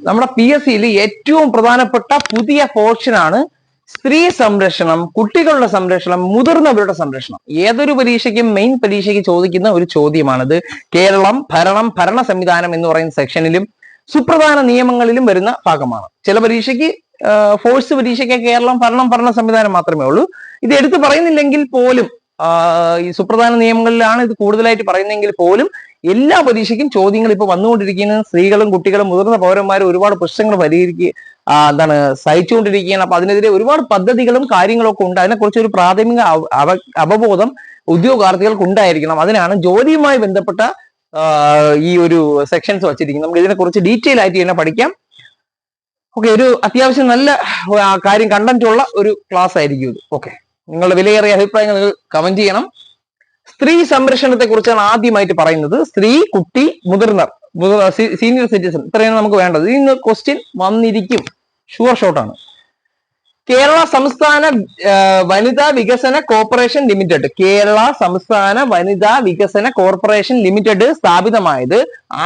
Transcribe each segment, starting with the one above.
നമ്മുടെ P S സിയിൽ ഏറ്റവും പ്രധാനപ്പെട്ട പുതിയ പോർഷനാണ് സ്ത്രീ സംരക്ഷണം കുട്ടികളുടെ സംരക്ഷണം മുതിർന്നവരുടെ സംരക്ഷണം. ഏതൊരു പരീക്ഷയ്ക്കും മെയിൻ പരീക്ഷയ്ക്ക് ചോദിക്കുന്ന ഒരു ചോദ്യമാണിത്. കേരളം ഭരണം ഭരണ സംവിധാനം എന്ന് പറയുന്ന സെക്ഷനിലും സുപ്രധാന നിയമങ്ങളിലും വരുന്ന ഭാഗമാണ്. ചില പരീക്ഷയ്ക്ക് ഫോഴ്സ് പരീക്ഷയ്ക്ക് കേരളം ഭരണം ഭരണ സംവിധാനം മാത്രമേ ഉള്ളൂ. ഇത് എടുത്തു പറയുന്നില്ലെങ്കിൽ പോലും ഈ സുപ്രധാന നിയമങ്ങളിലാണ് ഇത് കൂടുതലായിട്ട് പറയുന്നതെങ്കിൽ പോലും എല്ലാ പരീക്ഷയ്ക്കും ചോദ്യങ്ങൾ ഇപ്പൊ വന്നുകൊണ്ടിരിക്കുന്ന സ്ത്രീകളും കുട്ടികളും മുതിർന്ന പൗരന്മാരും ഒരുപാട് പ്രശ്നങ്ങൾ പരിഹരിക്കുക എന്താണ് സഹിച്ചുകൊണ്ടിരിക്കുകയാണ്. അപ്പൊ അതിനെതിരെ ഒരുപാട് പദ്ധതികളും കാര്യങ്ങളൊക്കെ ഉണ്ട്. അതിനെക്കുറിച്ച് ഒരു പ്രാഥമിക അവ- അവ- അവബോധം ഉദ്യോഗാർത്ഥികൾക്ക് ഉണ്ടായിരിക്കണം അതിനാണ് ജോലിയുമായി ബന്ധപ്പെട്ട ഈ ഒരു സെക്ഷൻസ് വച്ചിരിക്കുന്നത്. നമുക്ക് ഇതിനെക്കുറിച്ച് ഡീറ്റെയിൽ ആയിട്ട് തന്നെ പഠിക്കാം. ഓക്കെ ഒരു അത്യാവശ്യം നല്ല കാര്യം കണ്ടന്റ് ഉള്ള ഒരു ക്ലാസ് ആയിരിക്കും ഇത്. ഓക്കെ നിങ്ങളുടെ വിലയേറിയ അഭിപ്രായങ്ങൾ നിങ്ങൾ കമന്റ് ചെയ്യണം. സ്ത്രീ സംരക്ഷണത്തെ കുറിച്ചാണ് ആദ്യമായിട്ട് പറയുന്നത്. സ്ത്രീ കുട്ടി മുതിർന്നർ സീനിയർ സിറ്റിസൺ ഇത്രയാണ് നമുക്ക് വേണ്ടത്. ഇന്ന് ക്വസ്റ്റ്യൻ വന്നിരിക്കും. ഷുവർ ഷോട്ടാണ് കേരള സംസ്ഥാന വനിതാ വികസന കോർപ്പറേഷൻ ലിമിറ്റഡ്. കേരള സംസ്ഥാന വനിതാ വികസന കോർപ്പറേഷൻ ലിമിറ്റഡ് സ്ഥാപിതമായത്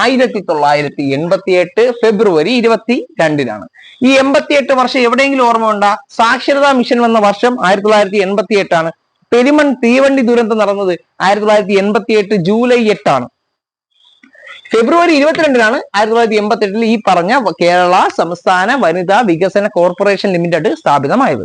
ആയിരത്തി തൊള്ളായിരത്തി എൺപത്തി എട്ട് ഫെബ്രുവരി ഇരുപത്തി രണ്ടിനാണ് ഈ എൺപത്തി എട്ട് വർഷം എവിടെയെങ്കിലും ഓർമ്മ ഉണ്ടാ സാക്ഷരതാ മിഷൻ വന്ന വർഷം ആയിരത്തി തൊള്ളായിരത്തി എൺപത്തി എട്ടാണ് പെരുമൺ തീവണ്ടി ദുരന്തം നടന്നത് ആയിരത്തി തൊള്ളായിരത്തി എൺപത്തി എട്ട് ജൂലൈ എട്ടാണ്. ഫെബ്രുവരി ഇരുപത്തിരണ്ടിനാണ് ആയിരത്തി തൊള്ളായിരത്തി എൺപത്തി എട്ടിൽ ഈ പറഞ്ഞ കേരള സംസ്ഥാന വനിതാ വികസന കോർപ്പറേഷൻ ലിമിറ്റഡ് സ്ഥാപിതമായത്.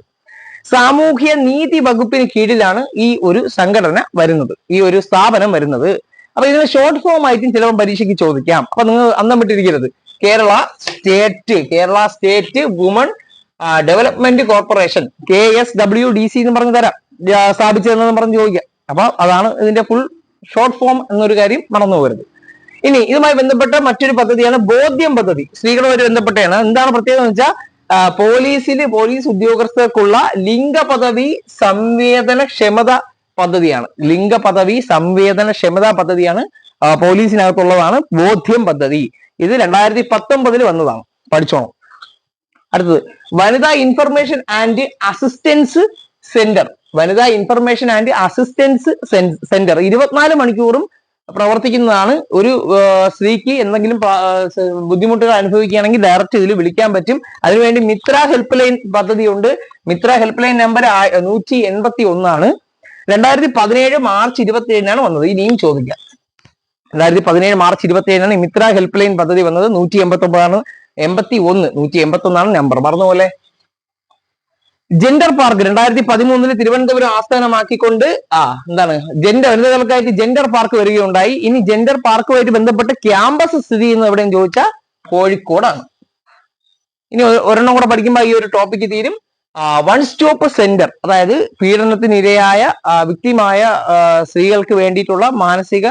സാമൂഹ്യ നീതി വകുപ്പിന് കീഴിലാണ് ഈ ഒരു സംഘടന വരുന്നത് ഈ ഒരു സ്ഥാപനം വരുന്നത്. അപ്പൊ ഇതിന് ഷോർട്ട് ഫോം ആയിട്ടും ചിലപ്പോൾ പരീക്ഷയ്ക്ക് ചോദിക്കാം. അപ്പൊ നിങ്ങൾ അന്നം വിട്ടിരിക്കരുത്. Kerala state Kerala state woman development corporation K S W D C എന്ന് പറഞ്ഞു തരാം. സ്ഥാപിച്ചതെന്ന് പറഞ്ഞ് ചോദിക്കാം. അപ്പൊ അതാണ് ഇതിന്റെ ഫുൾ ഷോർട്ട് ഫോം എന്നൊരു കാര്യം മറന്നു പോകരുത് ഇനി ഇതുമായി ബന്ധപ്പെട്ട മറ്റൊരു പദ്ധതിയാണ് ബോധ്യം പദ്ധതി. സ്ത്രീകളുമായി ബന്ധപ്പെട്ടാണ് എന്താണ് പ്രത്യേകത എന്ന് വെച്ചാൽ പോലീസിൽ പോലീസ് ഉദ്യോഗസ്ഥർക്കുള്ള ലിംഗ പദവി സംവേദനക്ഷമത പദ്ധതിയാണ്. ലിംഗ പദവി സംവേദനക്ഷമത പദ്ധതിയാണ് പോലീസിനകത്തുള്ളതാണ് ബോധ്യം പദ്ധതി. ഇത് രണ്ടായിരത്തി പത്തൊമ്പതിൽ വന്നതാണ്. പഠിച്ചോണം. അടുത്തത്. വനിതാ ഇൻഫർമേഷൻ ആൻഡ് അസിസ്റ്റൻസ് സെന്റർ വനിതാ ഇൻഫർമേഷൻ ആൻഡ് അസിസ്റ്റൻസ് സെന്റർ ഇരുപത്തിനാല് മണിക്കൂറും പ്രവർത്തിക്കുന്നതാണ്. ഒരു സ്ത്രീക്ക് എന്തെങ്കിലും ബുദ്ധിമുട്ടുകൾ അനുഭവിക്കുകയാണെങ്കിൽ ഡയറക്റ്റ് ഇതിൽ വിളിക്കാൻ പറ്റും. അതിനുവേണ്ടി മിത്ര ഹെൽപ്പ് ലൈൻ പദ്ധതിയുണ്ട്. മിത്ര ഹെൽപ്പ് ലൈൻ നമ്പർ നൂറ്റി എൺപത്തി ഒന്നാണ് രണ്ടായിരത്തി പതിനേഴ് മാർച്ച് ഇരുപത്തി ഏഴിനാണ് വന്നത്. ഇനിയും ചോദിക്കാം. രണ്ടായിരത്തി പതിനേഴ് മാർച്ച് ഇരുപത്തി ഏഴിനാണ് മിത്ര ഹെൽപ്പ് ലൈൻ പദ്ധതി വന്നത്. നൂറ്റി എൺപത്തി ഒമ്പതാണ് എൺപത്തി ഒന്ന് നൂറ്റി എൺപത്തി ഒന്നാണ് നമ്പർ പറഞ്ഞ പോലെ ജെൻഡർ പാർക്ക് രണ്ടായിരത്തി പതിമൂന്നിൽ തിരുവനന്തപുരം ആസ്ഥാനമാക്കിക്കൊണ്ട് ആ എന്താണ് ജെൻഡർ വനിതകൾക്കായിട്ട് ജെൻഡർ പാർക്ക് വരികയുണ്ടായി. ഇനി ജെൻഡർ പാർക്കുമായിട്ട് ബന്ധപ്പെട്ട് ക്യാമ്പസ് സ്ഥിതി ചെയ്യുന്നത് എവിടെയും ചോദിച്ചാൽ കോഴിക്കോടാണ്. ഇനി ഒരെണ്ണം കൂടെ പഠിക്കുമ്പോൾ ഈ ഒരു ടോപ്പിക്ക് തീരും. വൺ സ്റ്റോപ്പ് സെന്റർ അതായത് പീഡനത്തിനിരയായ വ്യക്തിമായ സ്ത്രീകൾക്ക് വേണ്ടിയിട്ടുള്ള മാനസിക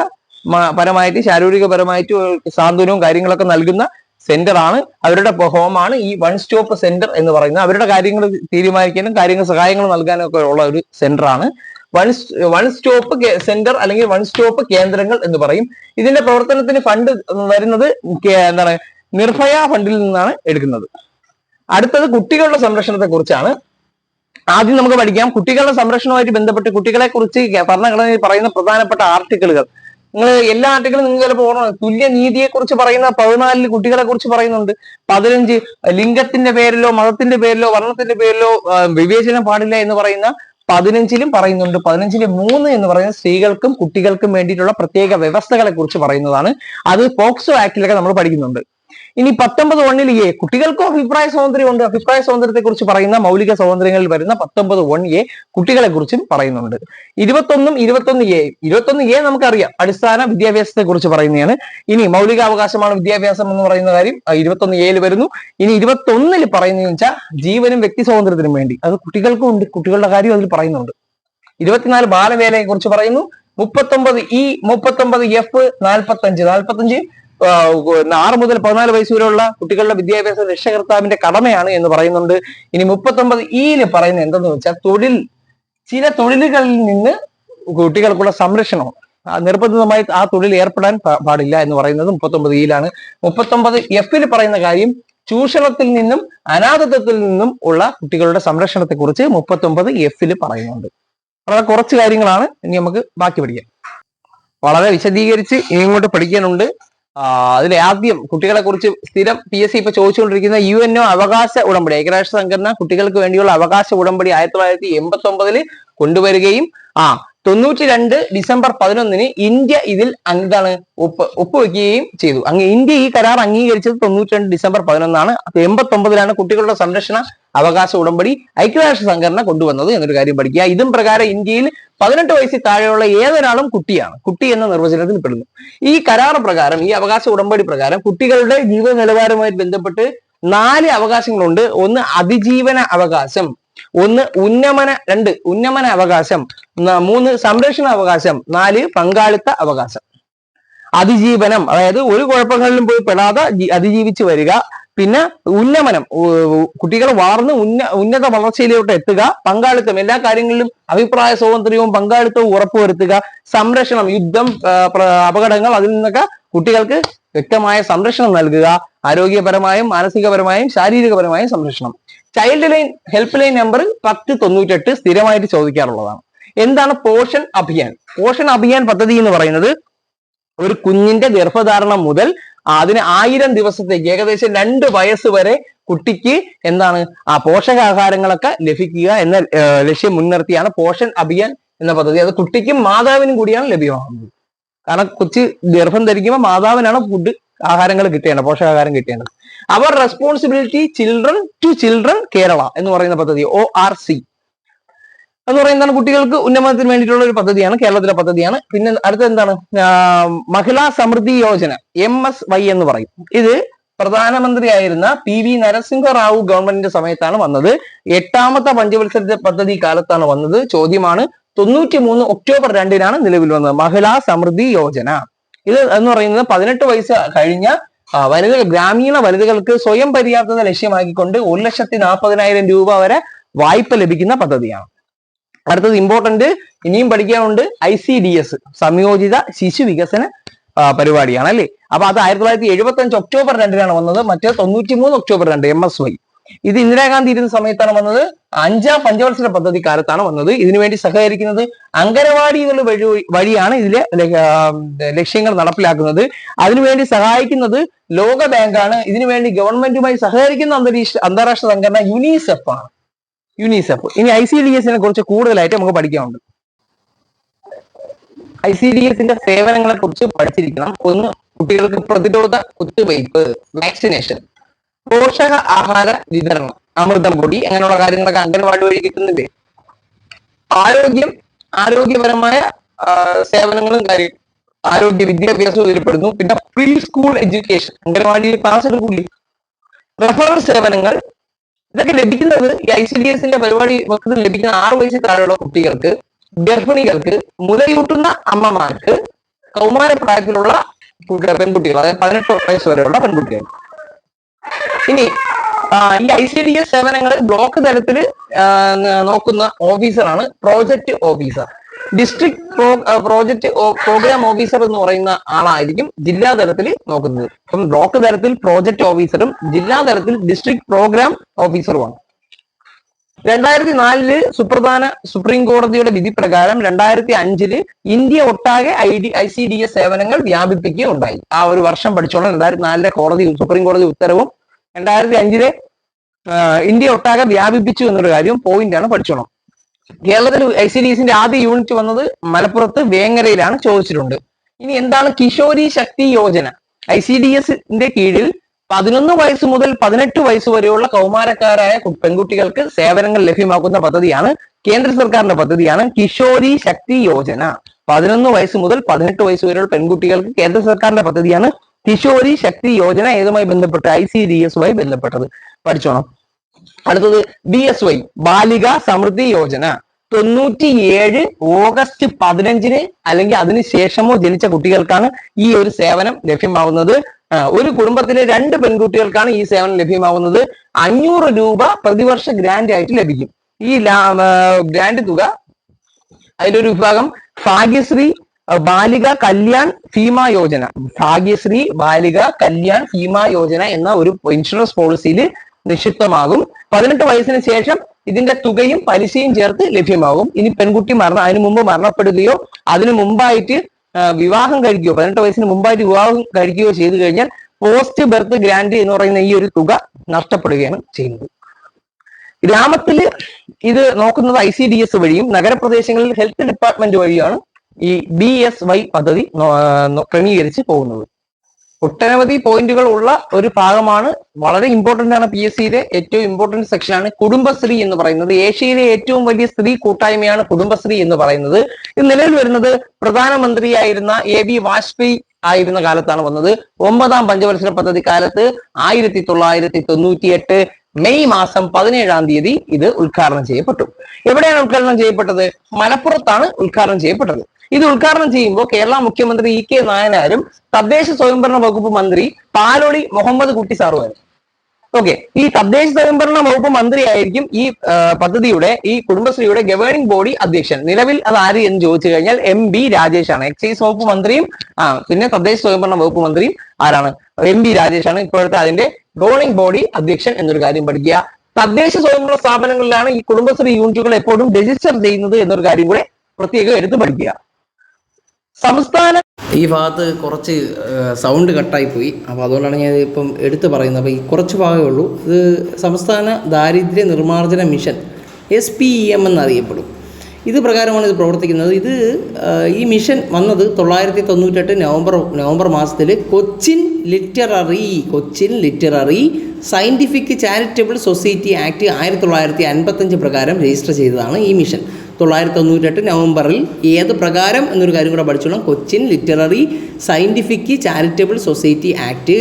പരമായിട്ട് ശാരീരികപരമായിട്ട് സാന്ത്വനവും കാര്യങ്ങളൊക്കെ നൽകുന്ന സെന്റർ ആണ്. അവരുടെ ഹോമാണ് ഈ വൺ സ്റ്റോപ്പ് സെന്റർ എന്ന് പറയുന്നത് അവരുടെ കാര്യങ്ങൾ തീരുമാനിക്കാനും കാര്യങ്ങൾ സഹായങ്ങൾ നൽകാനും ഒക്കെ ഉള്ള ഒരു സെന്റർ ആണ്. വൺ വൺ സ്റ്റോപ്പ് സെന്റർ അല്ലെങ്കിൽ വൺ സ്റ്റോപ്പ് കേന്ദ്രങ്ങൾ എന്ന് പറയും. ഇതിന്റെ പ്രവർത്തനത്തിന് ഫണ്ട് വരുന്നത് എന്താണ് നിർഭയ ഫണ്ടിൽ നിന്നാണ് എടുക്കുന്നത്. അടുത്തത് കുട്ടികളുടെ സംരക്ഷണത്തെ കുറിച്ചാണ്. ആദ്യം നമുക്ക് പഠിക്കാം. കുട്ടികളുടെ സംരക്ഷണവുമായിട്ട് ബന്ധപ്പെട്ട് കുട്ടികളെ കുറിച്ച് ഭരണഘടനയിൽ പറയുന്ന പ്രധാനപ്പെട്ട ആർട്ടിക്കിളുകൾ നിങ്ങൾ എല്ലാ ആർട്ടിക്കിളും നിങ്ങൾ ചിലപ്പോൾ ഓർമ്മ തുല്യ നീതിയെ കുറിച്ച് പറയുന്ന പതിനാലിൽ കുട്ടികളെ കുറിച്ച് പറയുന്നുണ്ട്. പതിനഞ്ച് ലിംഗത്തിന്റെ പേരിലോ മതത്തിന്റെ പേരിലോ വർണത്തിന്റെ പേരിലോ വിവേചനം പാടില്ല എന്ന് പറയുന്ന പതിനഞ്ചിലും പറയുന്നുണ്ട്. പതിനഞ്ചിലെ മൂന്ന് എന്ന് പറയുന്നത് സ്ത്രീകൾക്കും കുട്ടികൾക്കും വേണ്ടിയിട്ടുള്ള പ്രത്യേക വ്യവസ്ഥകളെ കുറിച്ച് പറയുന്നതാണ്. അത് പോക്സോ ആക്ടിലൊക്കെ നമ്മൾ പഠിക്കുന്നുണ്ട്. ഇനി പത്തൊമ്പത് വണ്ണിൽ എ. കുട്ടികൾക്കും അഭിപ്രായ സ്വാതന്ത്ര്യം ഉണ്ട് അഭിപ്രായ സ്വാതന്ത്ര്യത്തെ കുറിച്ച് പറയുന്ന മൗലിക സ്വാതന്ത്ര്യങ്ങളിൽ വരുന്ന പത്തൊമ്പത് വൺ എ കുട്ടികളെ കുറിച്ചും പറയുന്നുണ്ട്. ഇരുപത്തൊന്നും ഇരുപത്തൊന്ന് എ. ഇരുപത്തൊന്ന് എ നമുക്കറിയാം. അടിസ്ഥാന വിദ്യാഭ്യാസത്തെ കുറിച്ച് പറയുന്നതാണ്. ഇനി മൗലികാവകാശമാണ് വിദ്യാഭ്യാസം എന്ന് പറയുന്ന കാര്യം ഇരുപത്തൊന്ന് എയിൽ വരുന്നു. ഇനി ഇരുപത്തൊന്നിൽ പറയുന്നതെന്ന് വെച്ചാൽ ജീവനും വ്യക്തി സ്വാതന്ത്ര്യത്തിനും വേണ്ടി. അത് കുട്ടികൾക്കും ഉണ്ട്. കുട്ടികളുടെ കാര്യം അതിൽ പറയുന്നുണ്ട്. ഇരുപത്തിനാല് ബാലവേലയെ കുറിച്ച് പറയുന്നു. മുപ്പത്തൊമ്പത് ഇ മുപ്പത്തൊമ്പത് എഫ് നാൽപ്പത്തഞ്ച് നാൽപ്പത്തഞ്ച് ആറ് മുതൽ പതിനാല് വയസ്സ് വരെയുള്ള കുട്ടികളുടെ വിദ്യാഭ്യാസ രക്ഷകർത്താവിന്റെ കടമയാണ് എന്ന് പറയുന്നുണ്ട്. ഇനി മുപ്പത്തൊമ്പത് ഇയിൽ പറയുന്നത് എന്തെന്ന് വെച്ചാൽ തൊഴിൽ ചില തൊഴിലുകളിൽ നിന്ന് കുട്ടികൾക്കുള്ള സംരക്ഷണം. നിർബന്ധിതമായി ആ തൊഴിൽ ഏർപ്പെടാൻ പാടില്ല എന്ന് പറയുന്നത് മുപ്പത്തൊമ്പത് ഇയിലാണ് മുപ്പത്തൊമ്പത് എഫിൽ പറയുന്ന കാര്യം ചൂഷണത്തിൽ നിന്നും അനാഥത്വത്തിൽ നിന്നും ഉള്ള കുട്ടികളുടെ സംരക്ഷണത്തെ കുറിച്ച് മുപ്പത്തൊമ്പത് എഫിൽ പറയുന്നുണ്ട്. വളരെ കുറച്ച് കാര്യങ്ങളാണ് ഇനി നമുക്ക് ബാക്കി പഠിക്കാം. വളരെ വിശദീകരിച്ച് ഇനി ഇങ്ങോട്ട് പഠിക്കാനുണ്ട്. ആ, അതിലെ ആദ്യം കുട്ടികളെ കുറിച്ച് സ്ഥിരം പി എസ് സി ഇപ്പൊ ചോദിച്ചുകൊണ്ടിരിക്കുന്ന യു എൻ ഒ അവകാശ ഉടമ്പടി ഐക്യരാഷ്ട്ര സംഘടന കുട്ടികൾക്ക് വേണ്ടിയുള്ള അവകാശ ഉടമ്പടി ആയിരത്തി തൊള്ളായിരത്തി എൺപത്തി ഒമ്പതിൽ കൊണ്ടുവരികയും ആ തൊണ്ണൂറ്റി രണ്ട് ഡിസംബർ പതിനൊന്നിന് ഇന്ത്യ ഇതിൽ എന്താണ് ഒപ്പ് ഒപ്പുവെക്കുകയും ചെയ്തു. അങ്ങ് ഇന്ത്യ ഈ കരാർ അംഗീകരിച്ചത് തൊണ്ണൂറ്റി രണ്ട് ഡിസംബർ പതിനൊന്നാണ്. എൺപത്തി ഒമ്പതിലാണ് കുട്ടികളുടെ സംരക്ഷണ അവകാശ ഉടമ്പടി ഐക്യരാഷ്ട്ര സംഘടന കൊണ്ടുവന്നത് എന്നൊരു കാര്യം പഠിക്കുക. ഇതും പ്രകാരം ഇന്ത്യയിൽ പതിനെട്ട് വയസ്സിൽ താഴെയുള്ള ഏതൊരാളും കുട്ടിയാണ്. കുട്ടി എന്ന നിർവചനത്തിൽ പെടുന്നു. ഈ കരാർ പ്രകാരം ഈ അവകാശ ഉടമ്പടി പ്രകാരം കുട്ടികളുടെ ജീവിത നിലവാരവുമായി ബന്ധപ്പെട്ട് നാല് അവകാശങ്ങളുണ്ട്. ഒന്ന് അതിജീവന അവകാശം ഒന്ന് ഉന്നമന രണ്ട് ഉന്നമന അവകാശം മൂന്ന് സംരക്ഷണ അവകാശം നാല് പങ്കാളിത്ത അവകാശം. അതിജീവനം അതായത് ഒരു കുഴപ്പങ്ങളിലും പോയി പെടാതെ അതിജീവിച്ചു വരിക. പിന്നെ ഉന്നമനം കുട്ടികൾ വളർന്ന് ഉന്ന ഉന്നത വളർച്ചയിലോട്ട് എത്തുക പങ്കാളിത്തം എല്ലാ കാര്യങ്ങളിലും അഭിപ്രായ സ്വാതന്ത്ര്യവും പങ്കാളിത്തവും ഉറപ്പുവരുത്തുക സംരക്ഷണം യുദ്ധം അപകടങ്ങൾ അതിൽ നിന്നൊക്കെ കുട്ടികൾക്ക് വ്യക്തമായ സംരക്ഷണം നൽകുക ആരോഗ്യപരമായും മാനസികപരമായും ശാരീരികപരമായും സംരക്ഷണം. Child line help line number പത്ത് തൊണ്ണൂറ്റെട്ട് സ്ഥിരമായിട്ട് ചോദിക്കാറുള്ളതാണ്. എന്താണ് പോഷൻ അഭിയാൻ? പോഷൻ അഭിയാൻ പദ്ധതി എന്ന് പറയുന്നത് ഒരു കുഞ്ഞിന്റെ ഗർഭധാരണം മുതൽ അതിന് ആയിരം ദിവസത്തേക്ക് ഏകദേശം രണ്ട് വയസ്സ് വരെ കുട്ടിക്ക് എന്താണ്? ആ പോഷകാഹാരങ്ങളൊക്കെ ലഭിക്കുക എന്ന ലക്ഷ്യം മുൻനിർത്തിയാണ് പോഷൻ അഭിയാൻ എന്ന പദ്ധതി. അത് കുട്ടിക്കും മാതാവിനും കൂടിയാണ് ലഭ്യമാകുന്നത്. കാരണം കൊച്ച് ഗർഭം ധരിക്കുമ്പോൾ മാതാവിനാണ് ഫുഡ് ആഹാരങ്ങൾ കിട്ടേണ്ടത് പോഷകാഹാരം കിട്ടേണ്ടത്. അവർ responsibility children to children Kerala എന്ന് പറയുന്ന പദ്ധതി ഒ ആർ സി എന്ന് പറയുന്നതാണ് കുട്ടികൾക്ക് ഉന്നമനത്തിന് വേണ്ടിയിട്ടുള്ള ഒരു പദ്ധതിയാണ് കേരളത്തിലെ പദ്ധതിയാണ്. പിന്നെ അടുത്ത എന്താണ്? മഹിളാ Samriddhi Yojana M S Y എന്ന് പറയും. ഇത് പ്രധാനമന്ത്രിയായിരുന്ന പി വി നരസിംഹ റാവു ഗവൺമെന്റിന്റെ സമയത്താണ് വന്നത്. എട്ടാമത്തെ പഞ്ചവത്സര പദ്ധതി കാലത്താണ് വന്നത്. ചോദ്യമാണ് തൊണ്ണൂറ്റി മൂന്ന് ഒക്ടോബർ രണ്ടിനാണ് നിലവിൽ വന്നത്. മഹിളാ സമൃദ്ധി യോജന. ഇത് എന്ന് പറയുന്നത് പതിനെട്ട് വയസ്സ് കഴിഞ്ഞ വനിതകൾ ഗ്രാമീണ വനിതകൾക്ക് സ്വയം പര്യാപ്തത ലക്ഷ്യമാക്കിക്കൊണ്ട് ഒരു ലക്ഷത്തി നാൽപ്പതിനായിരം രൂപ വരെ വായ്പ ലഭിക്കുന്ന പദ്ധതിയാണ്. അടുത്തത് ഇമ്പോർട്ടന്റ് ഇനിയും പഠിക്കാനുണ്ട് ഐ സി ഡി എസ് സംയോജിത ശിശു വികസന പരിപാടിയാണ് അല്ലേ? അപ്പൊ അത് ആയിരത്തി തൊള്ളായിരത്തി എഴുപത്തി അഞ്ച് ഒക്ടോബർ രണ്ടിനാണ് വന്നത്. മറ്റേ തൊണ്ണൂറ്റി മൂന്ന് ഒക്ടോബർ രണ്ട് എം എസ് വൈ ഇത് ഇന്ദിരാഗാന്ധി ഇരുന്ന സമയത്താണ് വന്നത്. അഞ്ചാം പഞ്ചവത്സര പദ്ധതി കാലത്താണ് വന്നത് ഇതിനുവേണ്ടി സഹകരിക്കുന്നത് അംഗനവാടികൾ വഴി വഴിയാണ് ഇതിലെ ലക്ഷ്യങ്ങൾ നടപ്പിലാക്കുന്നത്. അതിനുവേണ്ടി സഹായിക്കുന്നത് ലോക ബാങ്കാണ്. ഇതിനുവേണ്ടി ഗവൺമെന്റുമായി സഹകരിക്കുന്ന അന്തരീക്ഷ അന്താരാഷ്ട്ര സംഘടന യുനിസെഫ് ആണ് യുനിസെഫ് ഇനി ഐ സി ഡി എസിനെ കുറിച്ച് കൂടുതലായിട്ട് നമുക്ക് പഠിക്കാനുണ്ട്. ഐ സി ഡി എസിന്റെ സേവനങ്ങളെ കുറിച്ച് പഠിച്ചിരിക്കണം. ഒന്ന് കുട്ടികൾക്ക് പ്രതിരോധ കുത്തിവയ്പ് വാക്സിനേഷൻ പോഷക ആഹാര വിതരണം അമൃതം പൊടി അങ്ങനെയുള്ള കാര്യങ്ങളൊക്കെ അംഗൻവാടി വഴി കിട്ടുന്നില്ലേ? ആരോഗ്യം ആരോഗ്യപരമായ സേവനങ്ങളും കാര്യം ആരോഗ്യ വിദ്യാഭ്യാസവും ഇതിൽപ്പെടുന്നു പിന്നെ പ്രീ സ്കൂൾ എഡ്യൂക്കേഷൻ അംഗൻവാടിയിൽ ക്ലാസ് എടുക്കൂലേ റഫറൽ സേവനങ്ങൾ ഇതൊക്കെ ലഭിക്കുന്നത് ഈ ഐ സി ഡി എസിന്റെ പരിപാടി മൊത്തത്തിൽ ലഭിക്കുന്ന ആറു വയസ്സിൽ താഴെയുള്ള കുട്ടികൾക്ക് ഗർഭിണികൾക്ക് മുലയൂട്ടുന്ന അമ്മമാർക്ക് കൗമാരപ്രായത്തിലുള്ള കുട്ടി- പെൺകുട്ടികൾ അതായത് പതിനെട്ട് വയസ്സ് വരെയുള്ള പെൺകുട്ടികൾ. ഇനി ഈ ഐ സി ഡി എസ് സേവനങ്ങൾ ബ്ലോക്ക് തലത്തിൽ നോക്കുന്ന ഓഫീസറാണ് project officer. District project programme officer എന്ന് പറയുന്ന ആളായിരിക്കും ജില്ലാ തലത്തിൽ നോക്കുന്നത്. അപ്പം ബ്ലോക്ക് തലത്തിൽ പ്രോജക്ട് ഓഫീസറും ജില്ലാ തലത്തിൽ ഡിസ്ട്രിക്ട് പ്രോഗ്രാം ഓഫീസറുമാണ് രണ്ടായിരത്തി നാലിൽ സുപ്രധാന സുപ്രീം കോടതിയുടെ വിധി പ്രകാരം രണ്ടായിരത്തി അഞ്ചിൽ ഇന്ത്യ ഒട്ടാകെ I D I C D S സേവനങ്ങൾ വ്യാപിപ്പിക്കുകയുണ്ടായി. ആ ഒരു വർഷം പഠിച്ചോളം രണ്ടായിരത്തി നാലിലെ കോടതി സുപ്രീം കോടതി ഉത്തരവും രണ്ടായിരത്തി അഞ്ചിലെ ഇന്ത്യ ഒട്ടാകെ വ്യാപിപ്പിച്ചു എന്നൊരു കാര്യം പോയിന്റ് ആണ് പഠിച്ചോണം. കേരളത്തിൽ ഐ സി ഡി എസിന്റെ ആദ്യ യൂണിറ്റ് വന്നത് മലപ്പുറത്ത് വേങ്ങരയിലാണ് ചോദിച്ചിട്ടുണ്ട്. ഇനി എന്താണ് Kishori Shakti Yojana? I C D എസിന്റെ കീഴിൽ പതിനൊന്ന് വയസ്സ് മുതൽ പതിനെട്ട് വയസ്സ് വരെയുള്ള കൗമാരക്കാരായ പെൺകുട്ടികൾക്ക് സേവനങ്ങൾ ലഭ്യമാക്കുന്ന പദ്ധതിയാണ് കേന്ദ്ര സർക്കാരിന്റെ പദ്ധതിയാണ് കിഷോരി ശക്തി യോജന. പതിനൊന്ന് വയസ്സ് മുതൽ പതിനെട്ട് വയസ്സ് വരെയുള്ള പെൺകുട്ടികൾക്ക് കേന്ദ്ര സർക്കാരിന്റെ പദ്ധതിയാണ് കിഷോരി ശക്തി യോജന ഏതുമായി ബന്ധപ്പെട്ട് ഐ സി ഡി എസുമായി ബന്ധപ്പെട്ടത്. പഠിച്ചോണം. അടുത്തത് ബി എസ് വൈ ബാലിക സമൃദ്ധി യോജന. തൊണ്ണൂറ്റി ഏഴ് ഓഗസ്റ്റ് പതിനഞ്ചിന് അല്ലെങ്കിൽ അതിന് ശേഷമോ ജനിച്ച കുട്ടികൾക്കാണ് ഈ ഒരു സേവനം ലഭ്യമാവുന്നത്. ഒരു കുടുംബത്തിലെ രണ്ട് പെൺകുട്ടികൾക്കാണ് ഈ സേവനം ലഭ്യമാവുന്നത്. അഞ്ഞൂറ് രൂപ പ്രതിവർഷ ഗ്രാൻഡ് ആയിട്ട് ലഭിക്കും. ഈ ഗ്രാൻഡ് തുക അതിലൊരു വിഭാഗം ഭാഗ്യശ്രീ ബാലിക കല്യാൺ ഭീമ യോജന. ഭാഗ്യശ്രീ ബാലിക കല്യാൺ ഭീമ യോജന എന്ന ഒരു ഇൻഷുറൻസ് പോളിസിയിൽ നിക്ഷിപ്തമാകും. പതിനെട്ട് വയസ്സിന് ശേഷം ഇതിന്റെ തുകയും പലിശയും ചേർത്ത് ലഭ്യമാകും. ഇനി പെൺകുട്ടി മരണ അതിനു മുമ്പ് മരണപ്പെടുകയോ അതിനു മുമ്പായിട്ട് വിവാഹം കഴിക്കുകയോ പതിനെട്ട് വയസ്സിന് മുമ്പായിട്ട് വിവാഹം കഴിക്കുകയോ ചെയ്തു കഴിഞ്ഞാൽ പോസ്റ്റ് ബർത്ത് ഗ്രാന്റ് എന്ന് പറയുന്ന ഈ ഒരു തുക നഷ്ടപ്പെടുകയാണ് ചെയ്യുന്നത്. ഗ്രാമത്തിൽ ഇത് നോക്കുന്നത് ഐ സി ഡി എസ് വഴിയും നഗരപ്രദേശങ്ങളിൽ ഹെൽത്ത് ഡിപ്പാർട്ട്മെന്റ് വഴിയാണ് ഈ ബി എസ് വൈ പദ്ധതി ക്രമീകരിച്ച് പോകുന്നത്. ഒട്ടനവധി പോയിന്റുകൾ ഉള്ള ഒരു ഭാഗമാണ്. വളരെ ഇമ്പോർട്ടന്റ് ആണ് പി എസ് സിയിലെ ഏറ്റവും ഇമ്പോർട്ടന്റ് സെക്ഷനാണ് കുടുംബശ്രീ എന്ന് പറയുന്നത്. ഏഷ്യയിലെ ഏറ്റവും വലിയ സ്ത്രീ കൂട്ടായ്മയാണ് കുടുംബശ്രീ എന്ന് പറയുന്നത്. ഇത് നിലവിൽ വരുന്നത് പ്രധാനമന്ത്രിയായിരുന്ന എ ബി വാജ്പേയി ആയിരുന്ന കാലത്താണ് വന്നത്. ഒമ്പതാം പഞ്ചവത്സര പദ്ധതി കാലത്ത് ആയിരത്തി തൊള്ളായിരത്തി തൊണ്ണൂറ്റി എട്ട് മെയ് മാസം പതിനേഴാം തീയതി ഇത് ഉദ്ഘാടനം ചെയ്യപ്പെട്ടു. എവിടെയാണ് ഉദ്ഘാടനം ചെയ്യപ്പെട്ടത്? മലപ്പുറത്താണ് ഉദ്ഘാടനം ചെയ്യപ്പെട്ടത്. ഇത് ഉദ്ഘാടനം ചെയ്യുമ്പോൾ കേരള മുഖ്യമന്ത്രി ഇ കെ നായനാരും തദ്ദേശ സ്വയംഭരണ വകുപ്പ് മന്ത്രി പാലോളി മുഹമ്മദ് കുട്ടി സാറുമായിരുന്നു ഓക്കെ ഈ തദ്ദേശ സ്വയംഭരണ വകുപ്പ് മന്ത്രിയായിരിക്കും ഈ പദ്ധതിയുടെ ഈ കുടുംബശ്രീയുടെ ഗവേണിംഗ് ബോഡി അധ്യക്ഷൻ. നിലവിൽ അത് ആര് എന്ന് ചോദിച്ചു കഴിഞ്ഞാൽ എം ബി രാജേഷ് ആണ് എക്സൈസ് വകുപ്പ് മന്ത്രിയും ആ പിന്നെ തദ്ദേശ സ്വയംഭരണ വകുപ്പ് മന്ത്രിയും ആരാണ്? എം ബി രാജേഷ് ആണ് ഇപ്പോഴത്തെ അതിന്റെ ഗവേണിംഗ് ബോഡി അധ്യക്ഷൻ എന്നൊരു കാര്യം പഠിക്കുക. തദ്ദേശ സ്വയംഭരണ സ്ഥാപനങ്ങളിലാണ് ഈ കുടുംബശ്രീ യൂണിറ്റുകൾ എപ്പോഴും രജിസ്റ്റർ ചെയ്യുന്നത് എന്നൊരു കാര്യം കൂടെ പ്രത്യേകം എടുത്ത് പഠിക്കുക. സംസ്ഥാന ഈ ഭാഗത്ത് കുറച്ച് സൗണ്ട് കട്ടായി പോയി. അപ്പോൾ അതുകൊണ്ടാണ് ഞാൻ ഇപ്പം എടുത്തു പറയുന്നത്. അപ്പോൾ ഈ കുറച്ച് ഭാഗമേ ഉള്ളൂ. ഇത് സംസ്ഥാന ദാരിദ്ര്യ നിർമ്മാർജന mission S P E M എന്നറിയപ്പെടും. ഇത് പ്രകാരമാണ് ഇത് പ്രവർത്തിക്കുന്നത്. ഇത് ഈ മിഷൻ വന്നത് തൊള്ളായിരത്തി തൊണ്ണൂറ്റെട്ട് നവംബർ നവംബർ മാസത്തിൽ Cochin literary Cochin literary scientific charitable society act ആയിരത്തി തൊള്ളായിരത്തി അൻപത്തഞ്ച് പ്രകാരം രജിസ്റ്റർ ചെയ്തതാണ് ഈ മിഷൻ. തൊള്ളായിരത്തി തൊണ്ണൂറ്റെട്ട് നവംബറിൽ ഏത് പ്രകാരം എന്നൊരു കാര്യം കൂടെ പഠിച്ചോളാം. Cochin literary scientific charitable society act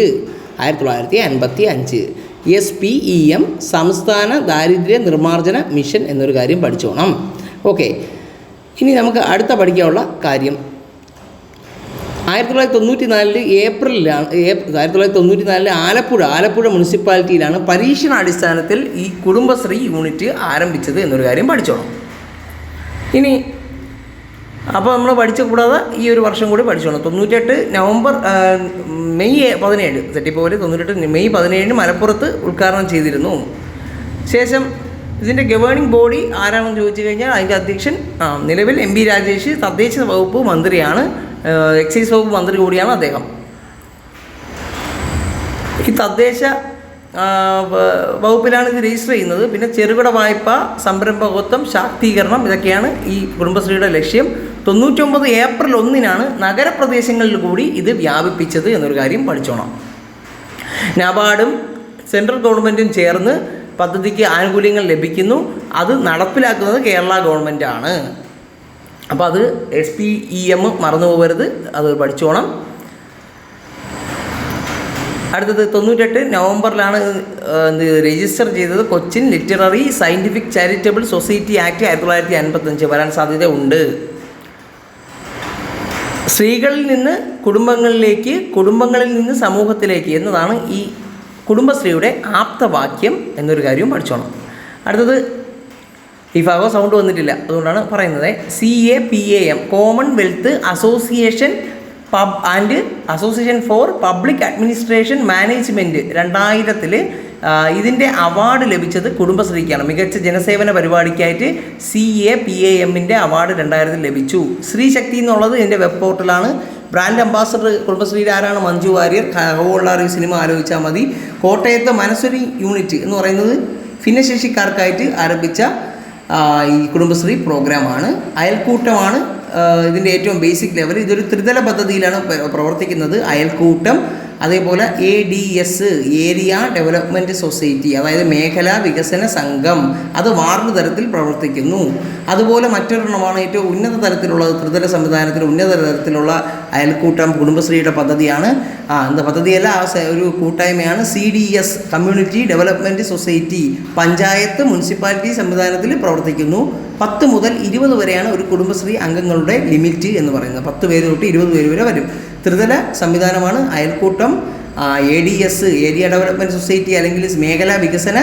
ആയിരത്തി തൊള്ളായിരത്തി അൻപത്തി അഞ്ച് എസ് പി ഇ എം സംസ്ഥാന ദാരിദ്ര്യ നിർമ്മാർജന മിഷൻ എന്നൊരു കാര്യം പഠിച്ചോണം. ഓക്കെ. ഇനി നമുക്ക് അടുത്ത പഠിക്കാനുള്ള കാര്യം. ആയിരത്തി തൊള്ളായിരത്തി തൊണ്ണൂറ്റി നാലിൽ ഏപ്രിലാണ് ഏപ് ആയിരത്തി തൊള്ളായിരത്തി തൊണ്ണൂറ്റി നാലിൽ ആലപ്പുഴ ആലപ്പുഴ മുനിസിപ്പാലിറ്റിയിലാണ് പരീക്ഷണാടിസ്ഥാനത്തിൽ ഈ കുടുംബശ്രീ യൂണിറ്റ് ആരംഭിച്ചത് എന്നൊരു കാര്യം പഠിച്ചോണം ഇനി അപ്പോൾ നമ്മൾ പഠിച്ച കൂടാതെ ഈ ഒരു വർഷം കൂടി പഠിച്ചോണം. തൊണ്ണൂറ്റെട്ട് നവംബർ മെയ് പതിനേഴ് തെറ്റിപ്പോലെ തൊണ്ണൂറ്റെട്ട് മെയ് പതിനേഴിന് മലപ്പുറത്ത് ഉദ്ഘാടനം ചെയ്തിരുന്നു. ശേഷം ഇതിന്റെ ഗവേണിംഗ് ബോഡി ആരാണെന്ന് ചോദിച്ചു കഴിഞ്ഞാൽ അതിന്റെ അധ്യക്ഷൻ നിലവിൽ എം പി രാജേഷ് തദ്ദേശ വകുപ്പ് മന്ത്രിയാണ് എക്സൈസ് വകുപ്പ് മന്ത്രി കൂടിയാണ് അദ്ദേഹം. ഈ തദ്ദേശ വകുപ്പിലാണ് ഇത് രജിസ്റ്റർ ചെയ്യുന്നത്. പിന്നെ ചെറുകിട വായ്പ സംരംഭകത്വം ശാക്തീകരണം ഇതൊക്കെയാണ് ഈ കുടുംബശ്രീയുടെ ലക്ഷ്യം. തൊണ്ണൂറ്റൊമ്പത് ഏപ്രിൽ ഒന്നിനാണ് നഗരപ്രദേശങ്ങളിൽ കൂടി ഇത് വ്യാപിപ്പിച്ചത് എന്നൊരു കാര്യം പഠിച്ചോണം. നബാർഡും സെൻട്രൽ ഗവൺമെന്റും ചേർന്ന് പദ്ധതിക്ക് ആനുകൂല്യങ്ങൾ ലഭിക്കുന്നു. അത് നടപ്പിലാക്കുന്നത് കേരള ഗവൺമെന്റാണ് അപ്പോൾ അത് എസ് പി ഇ എം മറന്നു പോകരുത് അത് പഠിച്ചോണം. അടുത്തത് തൊണ്ണൂറ്റെട്ട് നവംബറിലാണ് രജിസ്റ്റർ ചെയ്തത് Cochin literary scientific charitable society act ആയിരത്തി തൊള്ളായിരത്തി അൻപത്തഞ്ച് വരാൻ സാധ്യതയുണ്ട് സ്ത്രീകളിൽ നിന്ന് കുടുംബങ്ങളിലേക്ക് കുടുംബങ്ങളിൽ നിന്ന് സമൂഹത്തിലേക്ക് എന്നതാണ് ഈ കുടുംബശ്രീയുടെ ആപ്തവാക്യം എന്നൊരു കാര്യവും പഠിച്ചോണം. അടുത്തത് ഈ ഭാഗം സൗണ്ട് വന്നിട്ടില്ല. അതുകൊണ്ടാണ് പറയുന്നത്. C A P A M Commonwealth association pub and association for public administration management രണ്ടായിരത്തിൽ ഇതിന്റെ അവാർഡ് ലഭിച്ചത് കുടുംബശ്രീക്കാണ്. മികച്ച ജനസേവന പരിപാടിക്കായിട്ട് സി എ പി എ എമ്മിന്റെ അവാർഡ് രണ്ടായിരത്തിൽ ലഭിച്ചു. ശ്രീശക്തി എന്നുള്ളത് ഇതിന്റെ വെബ് പോർട്ടലാണ്. ബ്രാൻഡ് അംബാസഡർ കുടുംബശ്രീയുടെ ആരാണ്? മഞ്ജു വാര്യർ. കഹവുള്ള ഒരു സിനിമ ആലോചിച്ചാൽ മതി. കോട്ടയത്തെ മനസ്വരി യൂണിറ്റ് എന്ന് പറയുന്നത് ഭിന്നശേഷിക്കാർക്കായിട്ട് ആരംഭിച്ച ഈ കുടുംബശ്രീ പ്രോഗ്രാമാണ്. അയൽക്കൂട്ടമാണ്. ഇതിന്റെ ഏറ്റവും ബേസിക് ലെവൽ ഇതൊരു ത്രിതല പദ്ധതിയിലാണ് പ്രവർത്തിക്കുന്നത്. അയൽക്കൂട്ടം അതേപോലെ A D S area development society അതായത് മേഖലാ വികസന സംഘം അത് വാർഡ് തലത്തിൽ പ്രവർത്തിക്കുന്നു. അതുപോലെ മറ്റൊരെണ്ണമാണ് ഏറ്റവും ഉന്നത തലത്തിലുള്ള ത്രിതല സംവിധാനത്തിൽ ഉന്നത തലത്തിലുള്ള അയൽക്കൂട്ടം കുടുംബശ്രീയുടെ പദ്ധതിയാണ്. ആ എന്താ പദ്ധതിയല്ല ഒരു കൂട്ടായ്മയാണ് C D S community development society panchayat municipality സംവിധാനത്തിൽ പ്രവർത്തിക്കുന്നു. പത്ത് മുതൽ ഇരുപത് വരെയാണ് ഒരു കുടുംബശ്രീ അംഗങ്ങളുടെ ലിമിറ്റ് എന്ന് പറയുന്നത്. പത്ത് പേര് തൊട്ട് ഇരുപത് പേര് വരെ വരും. ത്രിതല സംവിധാനമാണ്. അയൽക്കൂട്ടം A D S area development society അല്ലെങ്കിൽ മേഖലാ വികസന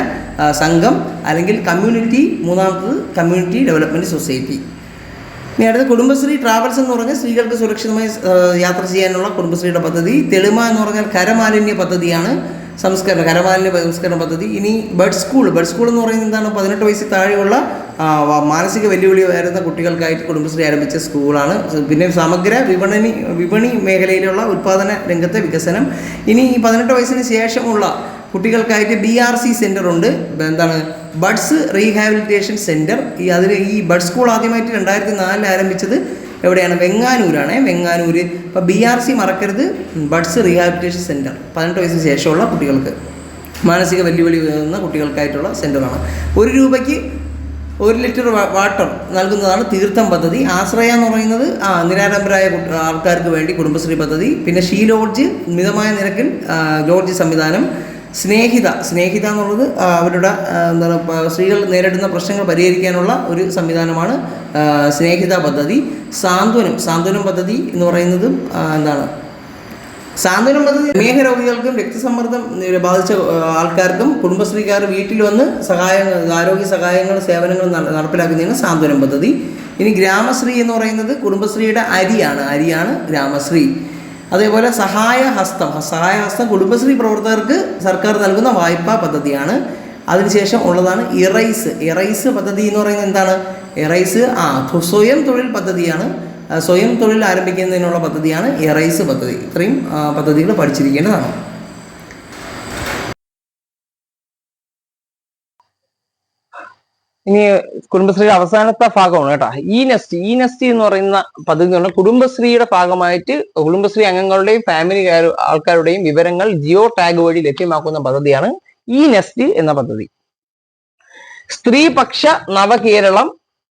സംഘം അല്ലെങ്കിൽ കമ്മ്യൂണിറ്റി മൂന്നാമത്തത് കമ്മ്യൂണിറ്റി ഡെവലപ്മെന്റ് സൊസൈറ്റി. ഇനി അടുത്ത കുടുംബശ്രീ ട്രാവൽസ് എന്ന് പറഞ്ഞാൽ സ്ത്രീകൾക്ക് സുരക്ഷിതമായി യാത്ര ചെയ്യാനുള്ള കുടുംബശ്രീയുടെ പദ്ധതി. തെളിമ എന്ന് പറഞ്ഞാൽ കരമാലിന്യ പദ്ധതിയാണ് സംസ്കരണം കരമാലിന്യ സംസ്കരണ പദ്ധതി. ഇനി ബഡ് സ്കൂൾ ബഡ് സ്കൂൾ എന്ന് പറയുന്നത് എന്താണ്? പതിനെട്ട് വയസ്സിൽ താഴെയുള്ള മാനസിക വെല്ലുവിളി വരുന്ന കുട്ടികൾക്കായിട്ട് കുടുംബശ്രീ ആരംഭിച്ച സ്കൂളാണ്. പിന്നെ സമഗ്ര വിപണി വിപണി മേഖലയിലുള്ള ഉൽപ്പാദന രംഗത്തെ വികസനം. ഇനി ഈ പതിനെട്ട് വയസ്സിന് ശേഷമുള്ള കുട്ടികൾക്കായിട്ട് ബി ആർ സി സെന്റർ ഉണ്ട്. എന്താണ് ബഡ്സ് റീഹാബിലിറ്റേഷൻ സെന്റർ ഈ അതിൽ ഈ ബഡ് സ്കൂൾ ആദ്യമായിട്ട് രണ്ടായിരത്തി നാലിൽ ആരംഭിച്ചത് എവിടെയാണ്? വെങ്ങാനൂരാണ്. വെങ്ങാനൂർ ഇപ്പോൾ ബി ആർ സി മറക്കരുത്. ബഡ്സ് റീഹാബിലിറ്റേഷൻ സെന്റർ പതിനെട്ട് വയസ്സിന് ശേഷമുള്ള കുട്ടികൾക്ക്. മാനസിക വെല്ലുവിളി വരുന്ന കുട്ടികൾക്കായിട്ടുള്ള സെന്ററാണ് ഒരു രൂപയ്ക്ക് ഒരു ലിറ്റർ വാട്ടർ നൽകുന്നതാണ് തീർത്ഥം പദ്ധതി. ആശ്രയ എന്ന് പറയുന്നത് ആ നിരാലംബരായ ആൾക്കാർക്ക് വേണ്ടി കുടുംബശ്രീ പദ്ധതി. പിന്നെ ഷീ ലോഡ്ജ് മിതമായ നിരക്കിൽ ലോഡ്ജ് സംവിധാനം. സ്നേഹിത സ്നേഹിത എന്നുള്ളത് അവരുടെ എന്താണ് സ്ത്രീകൾ നേരിടുന്ന പ്രശ്നങ്ങൾ പരിഹരിക്കാനുള്ള ഒരു സംവിധാനമാണ് സ്നേഹിത പദ്ധതി. സാന്ത്വനം സാന്ത്വനം പദ്ധതി എന്ന് പറയുന്നതും എന്താണ് സാന്ത്വനം പദ്ധതി പ്രമേഹ രോഗികൾക്കും രക്തസമ്മർദ്ദം ബാധിച്ച ആൾക്കാർക്കും കുടുംബശ്രീക്കാർ വീട്ടിൽ വന്ന് സഹായങ്ങൾ ആരോഗ്യ സഹായങ്ങൾ സേവനങ്ങൾ നടപ്പിലാക്കുന്നതിന് സാന്ത്വനം പദ്ധതി. ഇനി ഗ്രാമശ്രീ എന്ന് പറയുന്നത് കുടുംബശ്രീയുടെ അരിയാണ്. അരിയാണ് ഗ്രാമശ്രീ. അതേപോലെ സഹായ ഹസ്തം. സഹായ ഹസ്തം കുടുംബശ്രീ പ്രവർത്തകർക്ക് സർക്കാർ നൽകുന്ന വായ്പാ പദ്ധതിയാണ്. അതിനുശേഷം ഉള്ളതാണ് ഇറൈസ്. ഇറൈസ് പദ്ധതി എന്ന് പറയുന്നത് എന്താണ്? ഇറൈസ് ആ സ്വയം തൊഴിൽ പദ്ധതിയാണ്. സ്വയം തൊഴിൽ ആരംഭിക്കുന്നതിനുള്ള പദ്ധതിയാണ് എറൈസ് പദ്ധതി. ഇത്രയും പദ്ധതികൾ പഠിച്ചിരിക്കേണ്ടതാണ്. ഇനി കുടുംബശ്രീയുടെ അവസാനത്തെ ഭാഗമാണ് കേട്ടോ. ഈ നെസ്റ്റ് ഈ നെസ്റ്റ് എന്ന് പറയുന്ന പദ്ധതി എന്ന് പറഞ്ഞാൽ കുടുംബശ്രീയുടെ ഭാഗമായിട്ട് കുടുംബശ്രീ അംഗങ്ങളുടെയും ഫാമിലി ആൾക്കാരുടെയും വിവരങ്ങൾ ജിയോ ടാഗ് വഴി ലഭ്യമാക്കുന്ന പദ്ധതിയാണ് ഈ നെസ്റ്റ് എന്ന പദ്ധതി. സ്ത്രീപക്ഷ നവകേരളം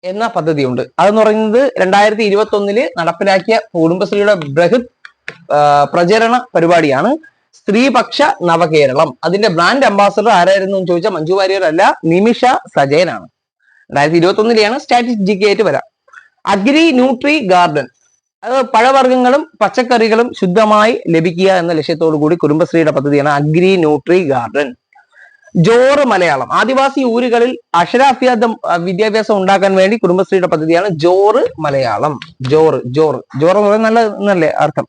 എന്ന പദ്ധതിയുണ്ട്. അതെന്ന് പറയുന്നത് രണ്ടായിരത്തി ഇരുപത്തി ഒന്നിൽ നടപ്പിലാക്കിയ കുടുംബശ്രീയുടെ ബൃഹത് പ്രചരണ പരിപാടിയാണ് സ്ത്രീപക്ഷ നവകേരളം. അതിന്റെ ബ്രാൻഡ് അംബാസഡർ ആരായിരുന്നു എന്ന് ചോദിച്ചാൽ മഞ്ജു വാര്യർ അല്ല നിമിഷ സജയനാണ്. രണ്ടായിരത്തി ഇരുപത്തി ഒന്നിലെയാണ് സ്റ്റാറ്റിസ്റ്റിക് ആയിട്ട് വരാം. Agri nutri garden. അത് പഴവർഗങ്ങളും പച്ചക്കറികളും ശുദ്ധമായി ലഭിക്കുക എന്ന ലക്ഷ്യത്തോടു കൂടി കുടുംബശ്രീയുടെ പദ്ധതിയാണ് അഗ്രി ന്യൂട്രി ഗാർഡൻ. ജോറ് മലയാളം. ആദിവാസി ഊരുകളിൽ അക്ഷരാഭ്യാസം വിദ്യാഭ്യാസം ഉണ്ടാക്കാൻ വേണ്ടി കുടുംബശ്രീയുടെ പദ്ധതിയാണ് ജോറ് മലയാളം. ജോറ് ജോറ്. ജോറ് എന്ന് പറയുന്നത് നല്ല എന്നല്ലേ അർത്ഥം.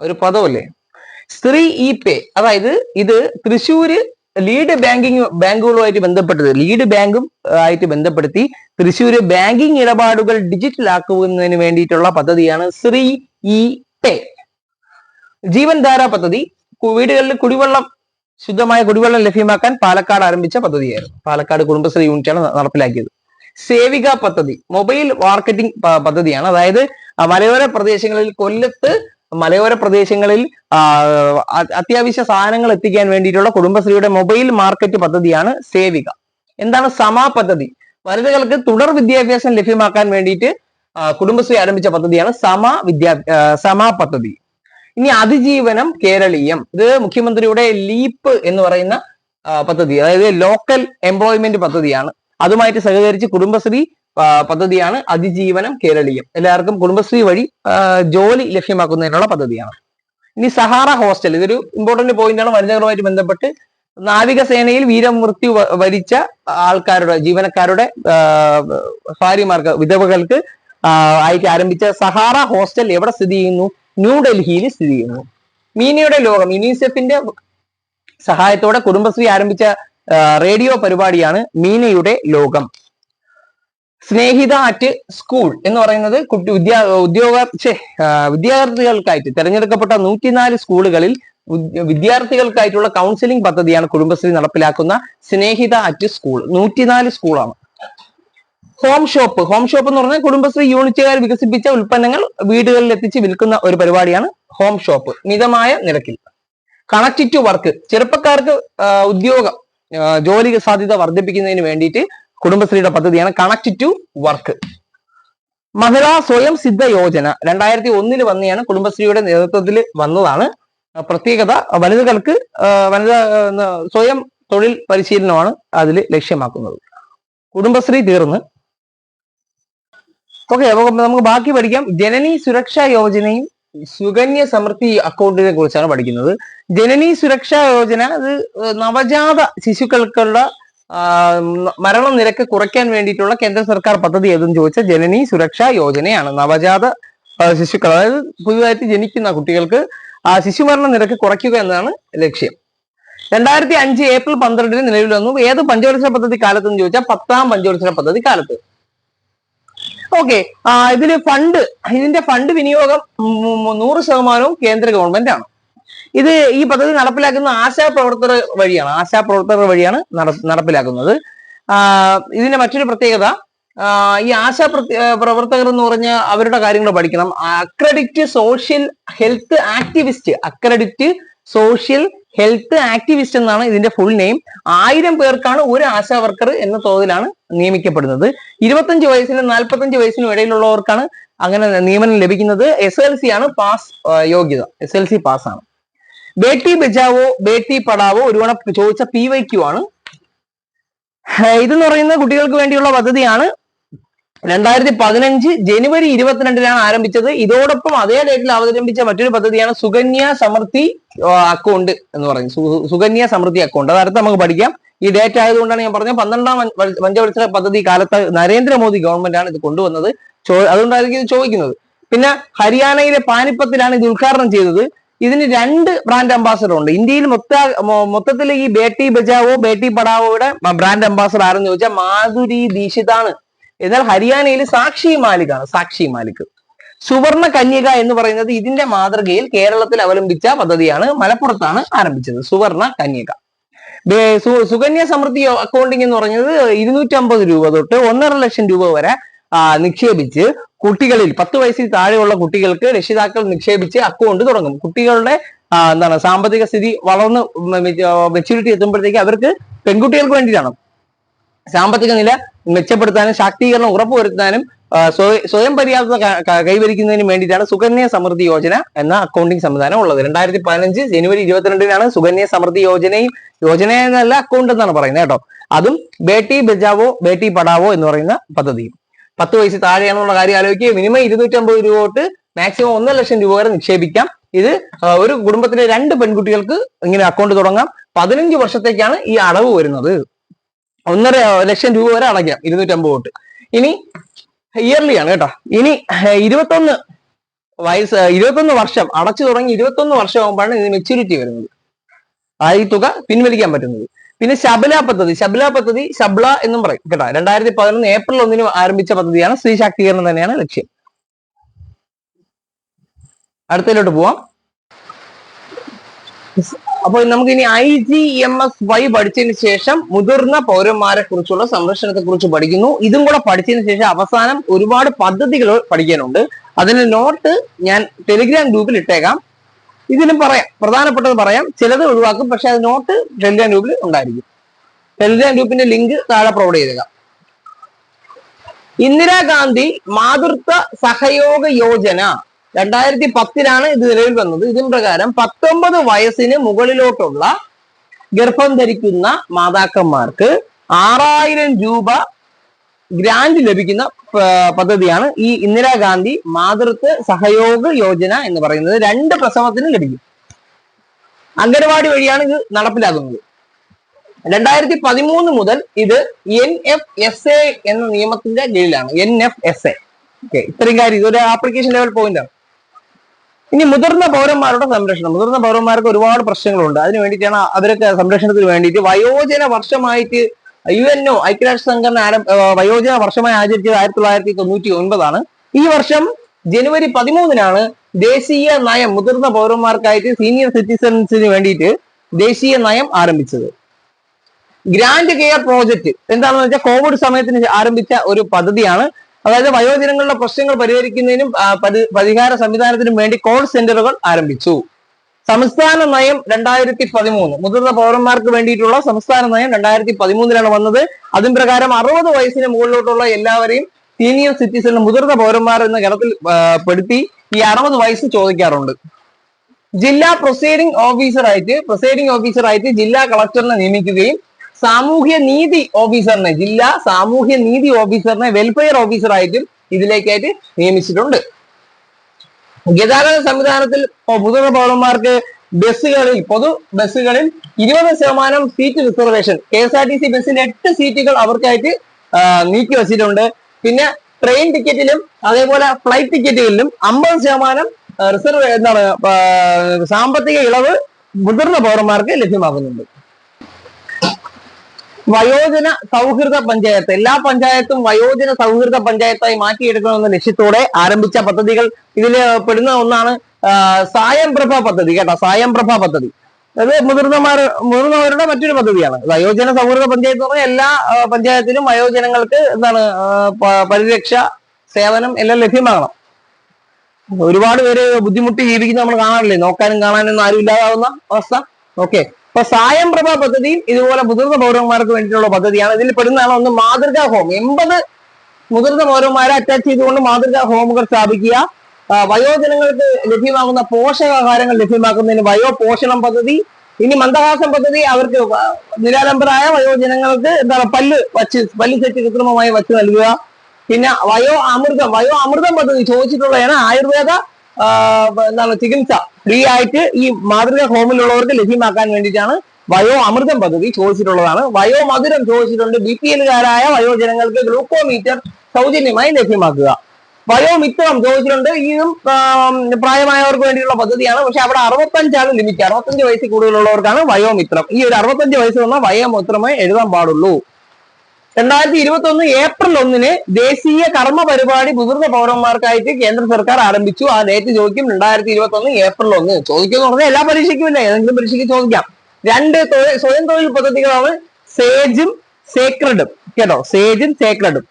ഒരു പദമല്ലേ? സ്ത്രീ ഇ പേ. അതായത് ഇത് തൃശ്ശൂര് ലീഡ് ബാങ്കിങ് ബാങ്കുകളുമായിട്ട് ബന്ധപ്പെട്ടത് ലീഡ് ബാങ്കും ആയിട്ട് ബന്ധപ്പെടുത്തി തൃശ്ശൂര് ബാങ്കിങ് ഇടപാടുകൾ ഡിജിറ്റൽ ആക്കുന്നതിന് വേണ്ടിയിട്ടുള്ള പദ്ധതിയാണ് ശ്രീ ഇ പേ. ജീവൻ ധാര പദ്ധതി വീടുകളിൽ കുടിവെള്ളം ശുദ്ധമായ കുടിവെള്ളം ലഭ്യമാക്കാൻ പാലക്കാട് ആരംഭിച്ച പദ്ധതിയായിരുന്നു. പാലക്കാട് കുടുംബശ്രീ യൂണിറ്റാണ് നടപ്പിലാക്കിയത്. സേവിക പദ്ധതി മൊബൈൽ മാർക്കറ്റിംഗ് പദ്ധതിയാണ്. അതായത് മലയോര പ്രദേശങ്ങളിൽ കൊല്ലത്ത് മലയോര പ്രദേശങ്ങളിൽ അത്യാവശ്യ സാധനങ്ങൾ എത്തിക്കാൻ വേണ്ടിയിട്ടുള്ള കുടുംബശ്രീയുടെ മൊബൈൽ മാർക്കറ്റ് പദ്ധതിയാണ് സേവിക. എന്താണ് സമാ പദ്ധതി? വനിതകൾക്ക് തുടർ വിദ്യാഭ്യാസം ലഭ്യമാക്കാൻ വേണ്ടിയിട്ട് കുടുംബശ്രീ ആരംഭിച്ച പദ്ധതിയാണ് സമ വിദ്യാ സമാ പദ്ധതി. ഇനി അതിജീവനം കേരളീയം. ഇത് മുഖ്യമന്ത്രിയുടെ ലീപ്പ് എന്ന് പറയുന്ന പദ്ധതി അതായത് ലോക്കൽ എംപ്ലോയ്മെന്റ് പദ്ധതിയാണ്. അതുമായിട്ട് സഹകരിച്ച് കുടുംബശ്രീ പദ്ധതിയാണ് അതിജീവനം കേരളീയം. എല്ലാവർക്കും കുടുംബശ്രീ വഴി ജോലി ലഭ്യമാക്കുന്നതിനുള്ള പദ്ധതിയാണ്. ഇനി സഹാറ ഹോസ്റ്റൽ ഇതൊരു ഇമ്പോർട്ടന്റ് പോയിന്റ് ആണ്. വനിതകളുമായിട്ട് ബന്ധപ്പെട്ട് നാവികസേനയിൽ വീരമൃത്യു വരിച്ച ആൾക്കാരുടെ ജീവനക്കാരുടെ ഭാര്യമാർക്ക് വിധവകൾക്ക് ആയിട്ട് ആരംഭിച്ച സഹാറ ഹോസ്റ്റൽ എവിടെ സ്ഥിതി ചെയ്യുന്നു? ന്യൂഡൽഹിയിൽ സ്ഥിതി ചെയ്യുന്നു. മീനയുടെ ലോകം യുനിസെഫിന്റെ സഹായത്തോടെ കുടുംബശ്രീ ആരംഭിച്ച റേഡിയോ പരിപാടിയാണ് മീനയുടെ ലോകം. സ്നേഹിത അറ്റ് സ്കൂൾ എന്ന് പറയുന്നത് കുട്ടി വിദ്യാ ഉദ്യോഗ വിദ്യാർത്ഥികൾക്കായിട്ട് തിരഞ്ഞെടുക്കപ്പെട്ട നൂറ്റിനാല് സ്കൂളുകളിൽ വിദ്യാർത്ഥികൾക്കായിട്ടുള്ള കൗൺസിലിംഗ് പദ്ധതിയാണ് കുടുംബശ്രീ നടപ്പിലാക്കുന്ന സ്നേഹിത അറ്റ് സ്കൂൾ നൂറ്റിനാല് സ്കൂളാണ്. ഹോം ഷോപ്പ് ഹോം ഷോപ്പ് എന്ന് പറഞ്ഞാൽ കുടുംബശ്രീ യൂണിറ്റുകാർ വികസിപ്പിച്ച ഉൽപ്പന്നങ്ങൾ വീടുകളിൽ എത്തിച്ച് വിൽക്കുന്ന ഒരു പരിപാടിയാണ് ഹോം ഷോപ്പ് മിതമായ നിരക്കിൽ. കണക്ട് ടു വർക്ക് ചെറുപ്പക്കാർക്ക് ഉദ്യോഗം ജോലി സാധ്യത വർദ്ധിപ്പിക്കുന്നതിന് വേണ്ടിയിട്ട് കുടുംബശ്രീയുടെ പദ്ധതിയാണ് കണക്ട് ടു വർക്ക് മഹിളാ സ്വയം സിദ്ധ യോജന. രണ്ടായിരത്തി ഒന്നിൽ വന്നെയാണ് കുടുംബശ്രീയുടെ നേതൃത്വത്തിൽ വന്നതാണ്. പ്രത്യേകത വനിതകൾക്ക് വനിതാ സ്വയം തൊഴിൽ പരിശീലനമാണ് അതിൽ ലക്ഷ്യമാക്കുന്നത്. കുടുംബശ്രീ തീർന്ന്. ഓക്കെ അപ്പൊ നമുക്ക് ബാക്കി പഠിക്കാം. ജനനി സുരക്ഷാ യോജനയും സുകന്യ സമൃദ്ധി അക്കൗണ്ടിനെ കുറിച്ചാണ് പഠിക്കുന്നത്. ജനനി സുരക്ഷാ യോജന അത് നവജാത ശിശുക്കൾക്കുള്ള മരണ നിരക്ക് കുറയ്ക്കാൻ വേണ്ടിയിട്ടുള്ള കേന്ദ്ര സർക്കാർ പദ്ധതി ഏതെന്ന് ചോദിച്ചാൽ ജനനി സുരക്ഷാ യോജനയാണ്. നവജാത ശിശുക്കൾ അതായത് പുതുതായിട്ട് ജനിക്കുന്ന കുട്ടികൾക്ക് ആ ശിശുമരണ നിരക്ക് കുറയ്ക്കുക എന്നതാണ് ലക്ഷ്യം. രണ്ടായിരത്തി അഞ്ച് ഏപ്രിൽ പന്ത്രണ്ടിന് നിലവിൽ വന്നു. ഏത് പഞ്ചവത്സര പദ്ധതി കാലത്ത് എന്ന് ചോദിച്ചാൽ പത്താം പഞ്ചവത്സര പദ്ധതി കാലത്ത്. ഓക്കെ ഇതിൽ ഫണ്ട് ഇതിന്റെ ഫണ്ട് വിനിയോഗം നൂറ് ശതമാനവും കേന്ദ്ര ഗവൺമെന്റ് ആണ്. ഇത് ഈ പദ്ധതി നടപ്പിലാക്കുന്ന ആശാ പ്രവർത്തകർ വഴിയാണ് ആശാ പ്രവർത്തകർ വഴിയാണ് നടപ്പിലാക്കുന്നത്. ഇതിന്റെ മറ്റൊരു പ്രത്യേകത ഈ ആശാ പ്രവർത്തകർ എന്ന് പറഞ്ഞ അവരുടെ കാര്യങ്ങൾ പഠിക്കണം. Accredit social health activist accredit social health activist എന്നാണ് ഇതിന്റെ ഫുൾ നെയിം ആയിരം പേർക്കാണ് ഒരു ആശാ വർക്കർ എന്ന തോതിലാണ് നിയമിക്കപ്പെടുന്നത്. ഇരുപത്തഞ്ച് വയസ്സിനും നാൽപ്പത്തഞ്ച് വയസ്സിനും ഇടയിലുള്ളവർക്കാണ് അങ്ങനെ നിയമനം ലഭിക്കുന്നത്. എസ് എൽ സി ആണ് പാസ് യോഗ്യത. എസ് എൽ സി പാസ് ആണ്. ബേട്ടി ബജാവോ ബേട്ടി പഠാവോ ഒരു ചോദിച്ച പി വൈ ക്യു ആണ്. ഇത് ഇതെന്ന് പറയുന്നത് കുട്ടികൾക്ക് വേണ്ടിയുള്ള പദ്ധതിയാണ് രണ്ടായിരത്തി പതിനഞ്ച് ജനുവരി ഇരുപത്തിരണ്ടിനാണ് ആരംഭിച്ചത്. ഇതോടൊപ്പം അതേ ഡേറ്റിൽ അവതരിപ്പിച്ച മറ്റൊരു പദ്ധതിയാണ് സുകന്യ സമൃദ്ധി അക്കൗണ്ട് എന്ന് പറയും സു- സുകന്യ സമൃദ്ധി അക്കൗണ്ട് അതടുത്ത് നമുക്ക് പഠിക്കാം. ഈ ഡേറ്റ് ആയതുകൊണ്ടാണ് ഞാൻ പറഞ്ഞത്. പന്ത്രണ്ടാം പഞ്ച- പഞ്ച- പഞ്ചവത്സര പദ്ധതി കാലത്ത് നരേന്ദ്രമോദി ഗവൺമെന്റ് ആണ് ഇത് കൊണ്ടുവന്നത്. അതുകൊണ്ടായിരിക്കും ഇത് ചോദിക്കുന്നത്. പിന്നെ ഹരിയാനയിലെ പാനിപ്പത്തിലാണ് ഇത് ഉദ്ഘാടനം ചെയ്തത്. ഇതിന് രണ്ട് ബ്രാൻഡ് അംബാസഡർ ഉണ്ട്. ഇന്ത്യയിൽ മൊത്ത മൊത്തത്തിൽ ഈ ബേട്ടി ബജാവോ ബേട്ടി പഠാവോയുടെ ബ്രാൻഡ് അംബാസഡർ ആരെന്ന് ചോദിച്ചാൽ മാധുരി ദീക്ഷിതാണ്. എന്നാൽ ഹരിയാനയിൽ സാക്ഷി മാലിക്കാണ് സാക്ഷി മാലിക്. സുവർണ കന്യക എന്ന് പറയുന്നത് ഇതിന്റെ മാതൃകയിൽ കേരളത്തിൽ അവലംബിച്ച പദ്ധതിയാണ് മലപ്പുറത്താണ് ആരംഭിച്ചത് സുവർണ കന്യക. സുകന്യ സമൃദ്ധി അക്കൗണ്ടിങ് എന്ന് പറഞ്ഞത് ഇരുന്നൂറ്റമ്പത് രൂപ തൊട്ട് ഒന്നര ലക്ഷം രൂപ വരെ നിക്ഷേപിച്ച് കുട്ടികളിൽ പത്ത് വയസ്സിൽ താഴെയുള്ള കുട്ടികൾക്ക് രക്ഷിതാക്കൾ നിക്ഷേപിച്ച് അക്കൗണ്ട് തുടങ്ങും. കുട്ടികളുടെ എന്താണ് സാമ്പത്തിക സ്ഥിതി വളർന്ന് മെച്യൂരിറ്റി എത്തുമ്പോഴത്തേക്ക് അവർക്ക് പെൺകുട്ടികൾക്ക് വേണ്ടിയിട്ടാണ്. സാമ്പത്തിക നില മെച്ചപ്പെടുത്താനും ശാക്തീകരണം ഉറപ്പുവരുത്താനും സ്വയം പര്യാപ്തത കൈവരിക്കുന്നതിന് വേണ്ടിയിട്ടാണ് സുകന്യ സമൃദ്ധി യോജന എന്ന അക്കൗണ്ടിംഗ് സംവിധാനം ഉള്ളത്. രണ്ടായിരത്തി പതിനഞ്ച് ജനുവരി ഇരുപത്തിരണ്ടിനാണ് സുകന്യ സമൃദ്ധി യോജനയും യോജന എന്നല്ല അക്കൗണ്ട് എന്നാണ് പറയുന്നത് കേട്ടോ. അതും ബേട്ടി ബജാവോ ബേട്ടി പഠാവോ എന്ന് പറയുന്ന പദ്ധതിയും. പത്ത് വയസ്സ് താഴെയാണെന്നുള്ള കാര്യം ആലോചിക്കുക. മിനിമം ഇരുന്നൂറ്റമ്പത് രൂപ തൊട്ട് മാക്സിമം ഒന്നര ലക്ഷം രൂപ വരെ നിക്ഷേപിക്കാം. ഇത് ഒരു കുടുംബത്തിലെ രണ്ട് പെൺകുട്ടികൾക്ക് ഇങ്ങനെ അക്കൗണ്ട് തുടങ്ങാം. പതിനഞ്ച് വർഷത്തേക്കാണ് ഈ അടവ് വരുന്നത്. ഒന്നര ലക്ഷം രൂപ വരെ അടയ്ക്കാം ഇരുന്നൂറ്റമ്പത് വോട്ട്. ഇനി ഇയർലി ആണ് കേട്ടോ. ഇനി ഇരുപത്തൊന്ന് വയസ്സ് ഇരുപത്തൊന്ന് വർഷം അടച്ചു തുടങ്ങി ഇരുപത്തൊന്ന് വർഷം ആകുമ്പോഴാണ് ഇതിന് മെച്യൂരിറ്റി വരുന്നത്. ആ തുക പിൻവലിക്കാൻ പറ്റുന്നത്. പിന്നെ ശബല പദ്ധതി ശബല പദ്ധതി ശബ്ല എന്നും പറയും കേട്ടോ. രണ്ടായിരത്തി പതിനൊന്ന് ഏപ്രിൽ ഒന്നിന് ആരംഭിച്ച പദ്ധതിയാണ് സ്ത്രീ ശാക്തീകരണം തന്നെയാണ് ലക്ഷ്യം. അടുത്തതിലോട്ട് പോവാം. അപ്പോൾ നമുക്ക് ഇനി I G M S Y പഠിച്ചതിന് ശേഷം മുതിർന്ന പൗരന്മാരെ കുറിച്ചുള്ള സംരക്ഷണത്തെ കുറിച്ച് പഠിക്കുന്നു. ഇതും കൂടെ പഠിച്ചതിന് ശേഷം അവസാനം ഒരുപാട് പദ്ധതികൾ പഠിക്കാനുണ്ട്. അതിന്റെ നോട്ട് ഞാൻ ടെലിഗ്രാം ഗ്രൂപ്പിൽ ഇട്ടേക്കാം. ഇതിലും പറയാം. പ്രധാനപ്പെട്ടത് പറയാം. ചിലത് ഒഴിവാക്കും പക്ഷെ അത് നോട്ട് ടെലിഗ്രാം ഗ്രൂപ്പിൽ ഉണ്ടായിരിക്കും. ടെലിഗ്രാം ഗ്രൂപ്പിന്റെ ലിങ്ക് താഴെ പ്രൊവൈഡ് ചെയ്തേക്കാം. ഇന്ദിരാഗാന്ധി മാതൃത്വ സഹയോഗ യോജന രണ്ടായിരത്തി പത്തിലാണ് ഇത് നിലവിൽ വന്നത്. ഇതിൻ പ്രകാരം പത്തൊമ്പത് വയസ്സിന് മുകളിലോട്ടുള്ള ഗർഭം ധരിക്കുന്ന മാതാക്കന്മാർക്ക് ആറായിരം രൂപ ഗ്രാന്റ് ലഭിക്കുന്ന പദ്ധതിയാണ് ഈ ഇന്ദിരാഗാന്ധി മാതൃത്വ സഹയോഗ യോജന എന്ന് പറയുന്നത്. രണ്ട് പ്രസവത്തിന് ലഭിക്കും. അംഗനവാടി വഴിയാണ് ഇത് നടപ്പിലാക്കുന്നത് രണ്ടായിരത്തി പതിമൂന്ന് മുതൽ ഇത് എൻ എഫ് എസ് എ എന്ന നിയമത്തിന്റെ കീഴിലാണ്. N F S A. Okay ഇത്രയും കാര്യം. ഇതൊരു ആപ്ലിക്കേഷൻ ലെവൽ പോയിന്റ് ആണ്. ഇനി മുതിർന്ന പൗരന്മാരുടെ സംരക്ഷണം. മുതിർന്ന പൗരന്മാർക്ക് ഒരുപാട് പ്രശ്നങ്ങളുണ്ട്. അതിന് വേണ്ടിയിട്ടാണ് അവരൊക്കെ സംരക്ഷണത്തിന് വേണ്ടിയിട്ട് വയോജന വർഷമായിട്ട് യു എൻ ഒ ഐക്യരാഷ്ട്ര സംഘടന വയോജന വർഷമായി ആചരിച്ചത് ആയിരത്തി തൊള്ളായിരത്തി തൊണ്ണൂറ്റി ഒൻപതാണ് ഈ വർഷം ജനുവരി പതിമൂന്നിനാണ് ദേശീയ നയം മുതിർന്ന പൗരന്മാർക്കായിട്ട് സീനിയർ സിറ്റിസൺസിന് വേണ്ടിയിട്ട് ദേശീയ നയം ആരംഭിച്ചത്. ഗ്രാൻഡ് കെയർ പ്രോജക്റ്റ് എന്താണെന്ന് വെച്ചാൽ കോവിഡ് സമയത്തിന് ആരംഭിച്ച ഒരു പദ്ധതിയാണ് അതായത് വയോജനങ്ങളുടെ പ്രശ്നങ്ങൾ പരിഹരിക്കുന്നതിനും പരിഹാര സംവിധാനത്തിനും വേണ്ടി കോൾ സെന്ററുകൾ ആരംഭിച്ചു. സംസ്ഥാന നയം രണ്ടായിരത്തി പതിമൂന്ന് മുതിർന്ന പൗരന്മാർക്ക് വേണ്ടിയിട്ടുള്ള സംസ്ഥാന നയം രണ്ടായിരത്തി പതിമൂന്നിലാണ് വന്നത്. അതിൻ പ്രകാരം അറുപത് വയസ്സിന് മുകളിലോട്ടുള്ള എല്ലാവരെയും സീനിയർ സിറ്റിസൺ മുതിർന്ന പൗരന്മാർ എന്ന ഗണത്തിൽ പെടുത്തി ഈ അറുപത് വയസ്സ് ചോദിക്കാറുണ്ട്. ജില്ലാ പ്രൊസീഡിംഗ് ഓഫീസറായിട്ട് പ്രൊസീഡിംഗ് ഓഫീസറായിട്ട് ജില്ലാ കളക്ടറിനെ നിയമിക്കുകയും സാമൂഹ്യ നീതി ഓഫീസറിനെ ജില്ലാ സാമൂഹ്യ നീതി ഓഫീസറിനെ വെൽഫെയർ ഓഫീസറായിട്ടും ഇതിലേക്കായിട്ട് നിയമിച്ചിട്ടുണ്ട്. ഗതാഗത സംവിധാനത്തിൽ മുതിർന്ന പൗരന്മാർക്ക് ബസ്സുകളിൽ പൊതു ബസ്സുകളിൽ ഇരുപത് ശതമാനം seat reservation K S R T C ബസ്സിൽ എട്ട് സീറ്റുകൾ അവർക്കായിട്ട് നീക്കി വെച്ചിട്ടുണ്ട്. പിന്നെ ട്രെയിൻ ടിക്കറ്റിലും അതേപോലെ ഫ്ലൈറ്റ് ടിക്കറ്റുകളിലും അമ്പത് ശതമാനം റിസർവ് എന്താണ് സാമ്പത്തിക ഇളവ് മുതിർന്ന പൗരന്മാർക്ക് ലഭ്യമാക്കുന്നുണ്ട് വയോജന സൗഹൃദ പഞ്ചായത്ത്. എല്ലാ പഞ്ചായത്തും വയോജന സൗഹൃദ പഞ്ചായത്തായി മാറ്റിയെടുക്കണമെന്ന ലക്ഷ്യത്തോടെ ആരംഭിച്ച പദ്ധതികൾ ഇതിൽ പെടുന്ന ഒന്നാണ് സായംപ്രഭ സായം പ്രഭ പദ്ധതി കേട്ടോ സായംപ്രഭ പദ്ധതി. അത് മുതിർന്നമാർ മുതിർന്നവരുടെ മറ്റൊരു പദ്ധതിയാണ്. വയോജന സൗഹൃദ പഞ്ചായത്ത് എന്ന് പറഞ്ഞാൽ എല്ലാ പഞ്ചായത്തിലും വയോജനങ്ങൾക്ക് എന്താണ് പരിരക്ഷ സേവനം എല്ലാം ലഭ്യമാകണം. ഒരുപാട് പേര് ബുദ്ധിമുട്ടി ജീവിക്കുന്ന നമ്മൾ കാണാറില്ലേ? നോക്കാനും കാണാനൊന്നും ആരും ഇല്ലാതാവുന്ന അവസ്ഥ? ഓക്കെ. അപ്പൊ സായം പ്രഭ പദ്ധതിയും ഇതുപോലെ മുതിർന്ന പൗരന്മാർക്ക് വേണ്ടിയിട്ടുള്ള പദ്ധതിയാണ്. ഇതിൽ പെടുന്നതാണ് ഒന്ന് മാതൃകാ ഹോം. എൺപത് മുതിർന്ന പൗരന്മാരെ അറ്റാച്ച് ചെയ്തുകൊണ്ട് മാതൃകാ ഹോമുകൾ സ്ഥാപിക്കുക. വയോജനങ്ങൾക്ക് ലഭ്യമാകുന്ന പോഷകാഹാരങ്ങൾ ലഭ്യമാക്കുന്നതിന് വയോ പോഷണം പദ്ധതി ഇനി മന്ദഹാസം പദ്ധതി അവർക്ക് നിരാലംബരായ വയോജനങ്ങൾക്ക് എന്താണ് പല്ല് വച്ച് പല്ല് സെറ്റ് കൃത്രിമമായി വച്ച് നൽകുക. പിന്നെ വയോ അമൃതം വയോ അമൃതം പദ്ധതി ചോദിച്ചിട്ടുള്ളതാണ് ആയുർവേദ എന്താണ് ചികിത്സ. ഫ്രീ ആയിട്ട് ഈ മാതൃക ഹോമിലുള്ളവർക്ക് ലഭ്യമാക്കാൻ വേണ്ടിയിട്ടാണ് വയോ അമൃതം പദ്ധതി ചോദിച്ചിട്ടുള്ളതാണ്. വയോ മധുരം ചോദിച്ചിട്ടുണ്ട്. ബി പി എല്ലുകാരായ വയോജനങ്ങൾക്ക് ഗ്ലൂക്കോമീറ്റർ സൗജന്യമായി ലഭ്യമാക്കുക. വയോമിത്രം ചോദിച്ചിട്ടുണ്ട്. ഇതും പ്രായമായവർക്ക് വേണ്ടിയുള്ള പദ്ധതിയാണ്. പക്ഷെ അവിടെ അറുപത്തഞ്ചാണ് ലിമിറ്റ് അറുപത്തഞ്ച് വയസ്സിൽ കൂടുതലുള്ളവർക്കാണ് വയോമിത്രം ഈ ഒരു അറുപത്തഞ്ച് വയസ്സ് വന്ന വയോമിത്രമേ എഴുതാൻ പാടുള്ളൂ. രണ്ടായിരത്തി ഇരുപത്തി ഒന്ന് ഏപ്രിൽ ഒന്നിന് ദേശീയ കർമ്മ പരിപാടി മുതിർന്ന പൗരന്മാർക്കായിട്ട് കേന്ദ്ര സർക്കാർ ആരംഭിച്ചു. ആ ഡേറ്റ് ചോദിക്കും രണ്ടായിരത്തി ഇരുപത്തി ഒന്ന് ഏപ്രിൽ ഒന്ന്. ചോദിക്കും എന്ന് പറഞ്ഞാൽ എല്ലാ പരീക്ഷയ്ക്കും ഇല്ല? ഏതെങ്കിലും പരീക്ഷയ്ക്ക് ചോദിക്കാം. രണ്ട് സ്വയം തൊഴിൽ പദ്ധതികളാണ് സേജും സേക്രഡും. കേട്ടോ? സേജും സേക്രഡും.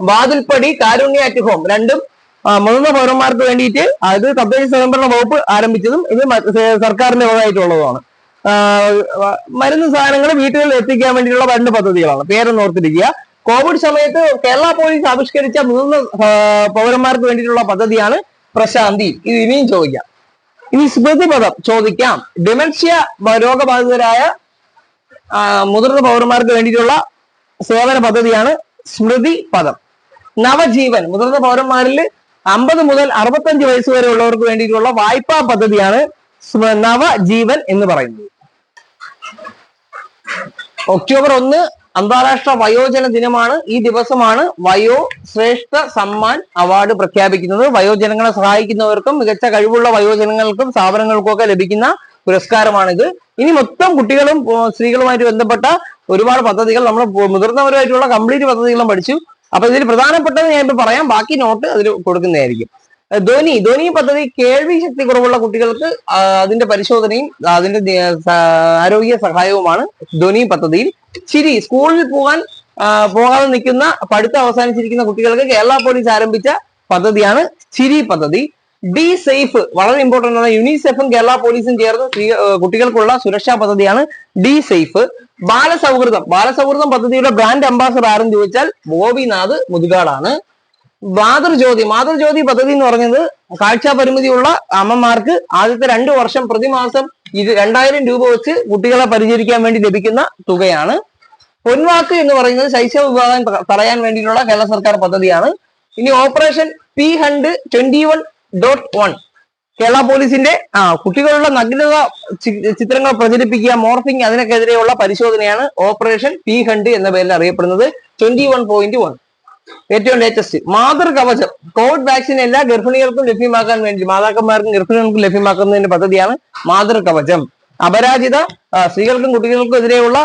വാതിൽപ്പടി കാരുണ്യ അറ്റ് ഹോം രണ്ടും മുതിർന്ന പൗരന്മാർക്ക് വേണ്ടിയിട്ട് അത് തദ്ദേശ സ്വയംഭരണ വകുപ്പ് ആരംഭിച്ചതും ഇത് സർക്കാരിന്റെ വകയായിട്ടുള്ളതുമാണ് മരുന്ന് സാധനങ്ങൾ വീട്ടുകളിൽ എത്തിക്കാൻ വേണ്ടിയിട്ടുള്ള രണ്ട് പദ്ധതികളാണ്. പേരൊന്ന് ഓർത്തിരിക്കുക. കോവിഡ് സമയത്ത് കേരള പോലീസ് ആവിഷ്കരിച്ച മുതിർന്ന ആ, പൗരന്മാർക്ക് വേണ്ടിയിട്ടുള്ള പദ്ധതിയാണ് പ്രശാന്തി. ഇത് ഇനിയും ചോദിക്കാം. ഇനി സ്മൃതി പദം ചോദിക്കാം. ഡിമെൻഷ്യ രോഗബാധിതരായ മുതിർന്ന പൗരന്മാർക്ക് വേണ്ടിയിട്ടുള്ള സേവന പദ്ധതിയാണ് സ്മൃതി പദം. നവജീവൻ മുതിർന്ന പൗരന്മാരിൽ അമ്പത് മുതൽ അറുപത്തഞ്ച് വയസ്സ് വരെ ഉള്ളവർക്ക് വേണ്ടിയിട്ടുള്ള വായ്പാ പദ്ധതിയാണ് നവജീവൻ എന്ന് പറയുന്നത് ഒക്ടോബർ ഒന്ന് അന്താരാഷ്ട്ര വയോജന ദിനമാണ്. ഈ ദിവസമാണ് വയോ ശ്രേഷ്ഠ സമ്മാൻ അവാർഡ് പ്രഖ്യാപിക്കുന്നത്. വയോജനങ്ങളെ സഹായിക്കുന്നവർക്കും മികച്ച കഴിവുള്ള വയോജനങ്ങൾക്കും സ്ഥാപനങ്ങൾക്കും ഒക്കെ ലഭിക്കുന്ന പുരസ്കാരമാണിത്. ഇനി മൊത്തം കുട്ടികളും സ്ത്രീകളുമായിട്ട് ബന്ധപ്പെട്ട ഒരുപാട് പദ്ധതികൾ നമ്മൾ മുതിർന്നവരുമായിട്ടുള്ള കംപ്ലീറ്റ് പദ്ധതികളും പഠിച്ചു. അപ്പൊ ഇതിൽ പ്രധാനപ്പെട്ടത് ഞാൻ ഇപ്പൊ പറയാം. ബാക്കി നോട്ട് അതിൽ കൊടുക്കുന്നതായിരിക്കും. ധ്വനി ധ്വനി പദ്ധതി കേൾവി ശക്തി കുറവുള്ള കുട്ടികൾക്ക് അതിന്റെ പരിശോധനയും അതിന്റെ ആരോഗ്യ സഹായവുമാണ് ധ്വനി പദ്ധതിയിൽ. ചിരി സ്കൂളിൽ പോകാൻ പോകാതെ നിൽക്കുന്ന പഠിത്തം അവസാനിച്ചിരിക്കുന്ന കുട്ടികൾക്ക് കേരള പോലീസ് ആരംഭിച്ച പദ്ധതിയാണ് ചിരി പദ്ധതി. ഡി സേഫ് വളരെ ഇമ്പോർട്ടന്റ് ആണ്. യുനിസെഫും കേരള പോലീസും ചേർന്ന് കുട്ടികൾക്കുള്ള സുരക്ഷാ പദ്ധതിയാണ് ഡി സേഫ്. ബാലസൗഹൃദം. ബാലസൗഹൃദം പദ്ധതിയുടെ ബ്രാൻഡ് അംബാസഡർ ആരും ചോദിച്ചാൽ ഗോപിനാഥ് മുതുകാടാണ്. മാതൃജ്യോതി മാതൃജ്യോതി പദ്ധതി എന്ന് പറഞ്ഞത് കാഴ്ച പരിമിതിയുള്ള അമ്മമാർക്ക് ആദ്യത്തെ രണ്ടു വർഷം പ്രതിമാസം ഇത് രണ്ടായിരം രൂപ വെച്ച് കുട്ടികളെ പരിചരിക്കാൻ വേണ്ടി ലഭിക്കുന്ന തുകയാണ്. പൊൻവാക്ക് എന്ന് പറയുന്നത് ശൈശവ വിഭാഗം തടയാൻ വേണ്ടിയിട്ടുള്ള കേരള സർക്കാർ പദ്ധതിയാണ്. ഇനി operation P hunt twenty one dot one. Kerala പോലീസിന്റെ ആ കുട്ടികളുടെ നഗ്നത ചിത്രങ്ങൾ പ്രചരിപ്പിക്കുക മോർഫിംഗ് അതിനൊക്കെതിരെയുള്ള പരിശോധനയാണ് ഓപ്പറേഷൻ പി ഹണ്ട് എന്ന പേരിൽ അറിയപ്പെടുന്നത്. ട്വന്റി വൺ പോയിന്റ് വൺ ഏറ്റവും ലേറ്റസ്റ്റ് മാതൃകവചം കോവിഡ് വാക്സിൻ എല്ലാ ഗർഭിണികൾക്കും ലഭ്യമാക്കാൻ വേണ്ടി മാതാക്കന്മാർക്കും ഗർഭിണികൾക്കും ലഭ്യമാക്കുന്നതിന്റെ പദ്ധതിയാണ് മാതൃകവചം അപരാജിത സ്ത്രീകൾക്കും കുട്ടികൾക്കും എതിരെയുള്ള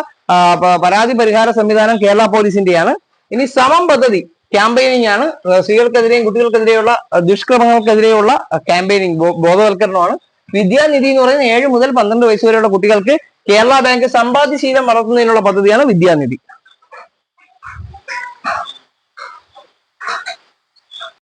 പരാതി പരിഹാര സംവിധാനം കേരള പോലീസിന്റെയാണ്. ഇനി സമം പദ്ധതി ക്യാമ്പയിനിങ് ആണ് സ്ത്രീകൾക്കെതിരെയും കുട്ടികൾക്കെതിരെയുള്ള ദുഷ്കർമ്മങ്ങൾക്കെതിരെയുള്ള ക്യാമ്പയിനിങ് ബോധവൽക്കരണമാണ്. വിദ്യാനിധി എന്ന് പറയുന്ന ഏഴ് മുതൽ പന്ത്രണ്ട് വയസ്സ് വരെയുള്ള കുട്ടികൾക്ക് കേരള ബാങ്ക് സമ്പാദ്യശീലം വളർത്തുന്നതിനുള്ള പദ്ധതിയാണ് വിദ്യാനിധി.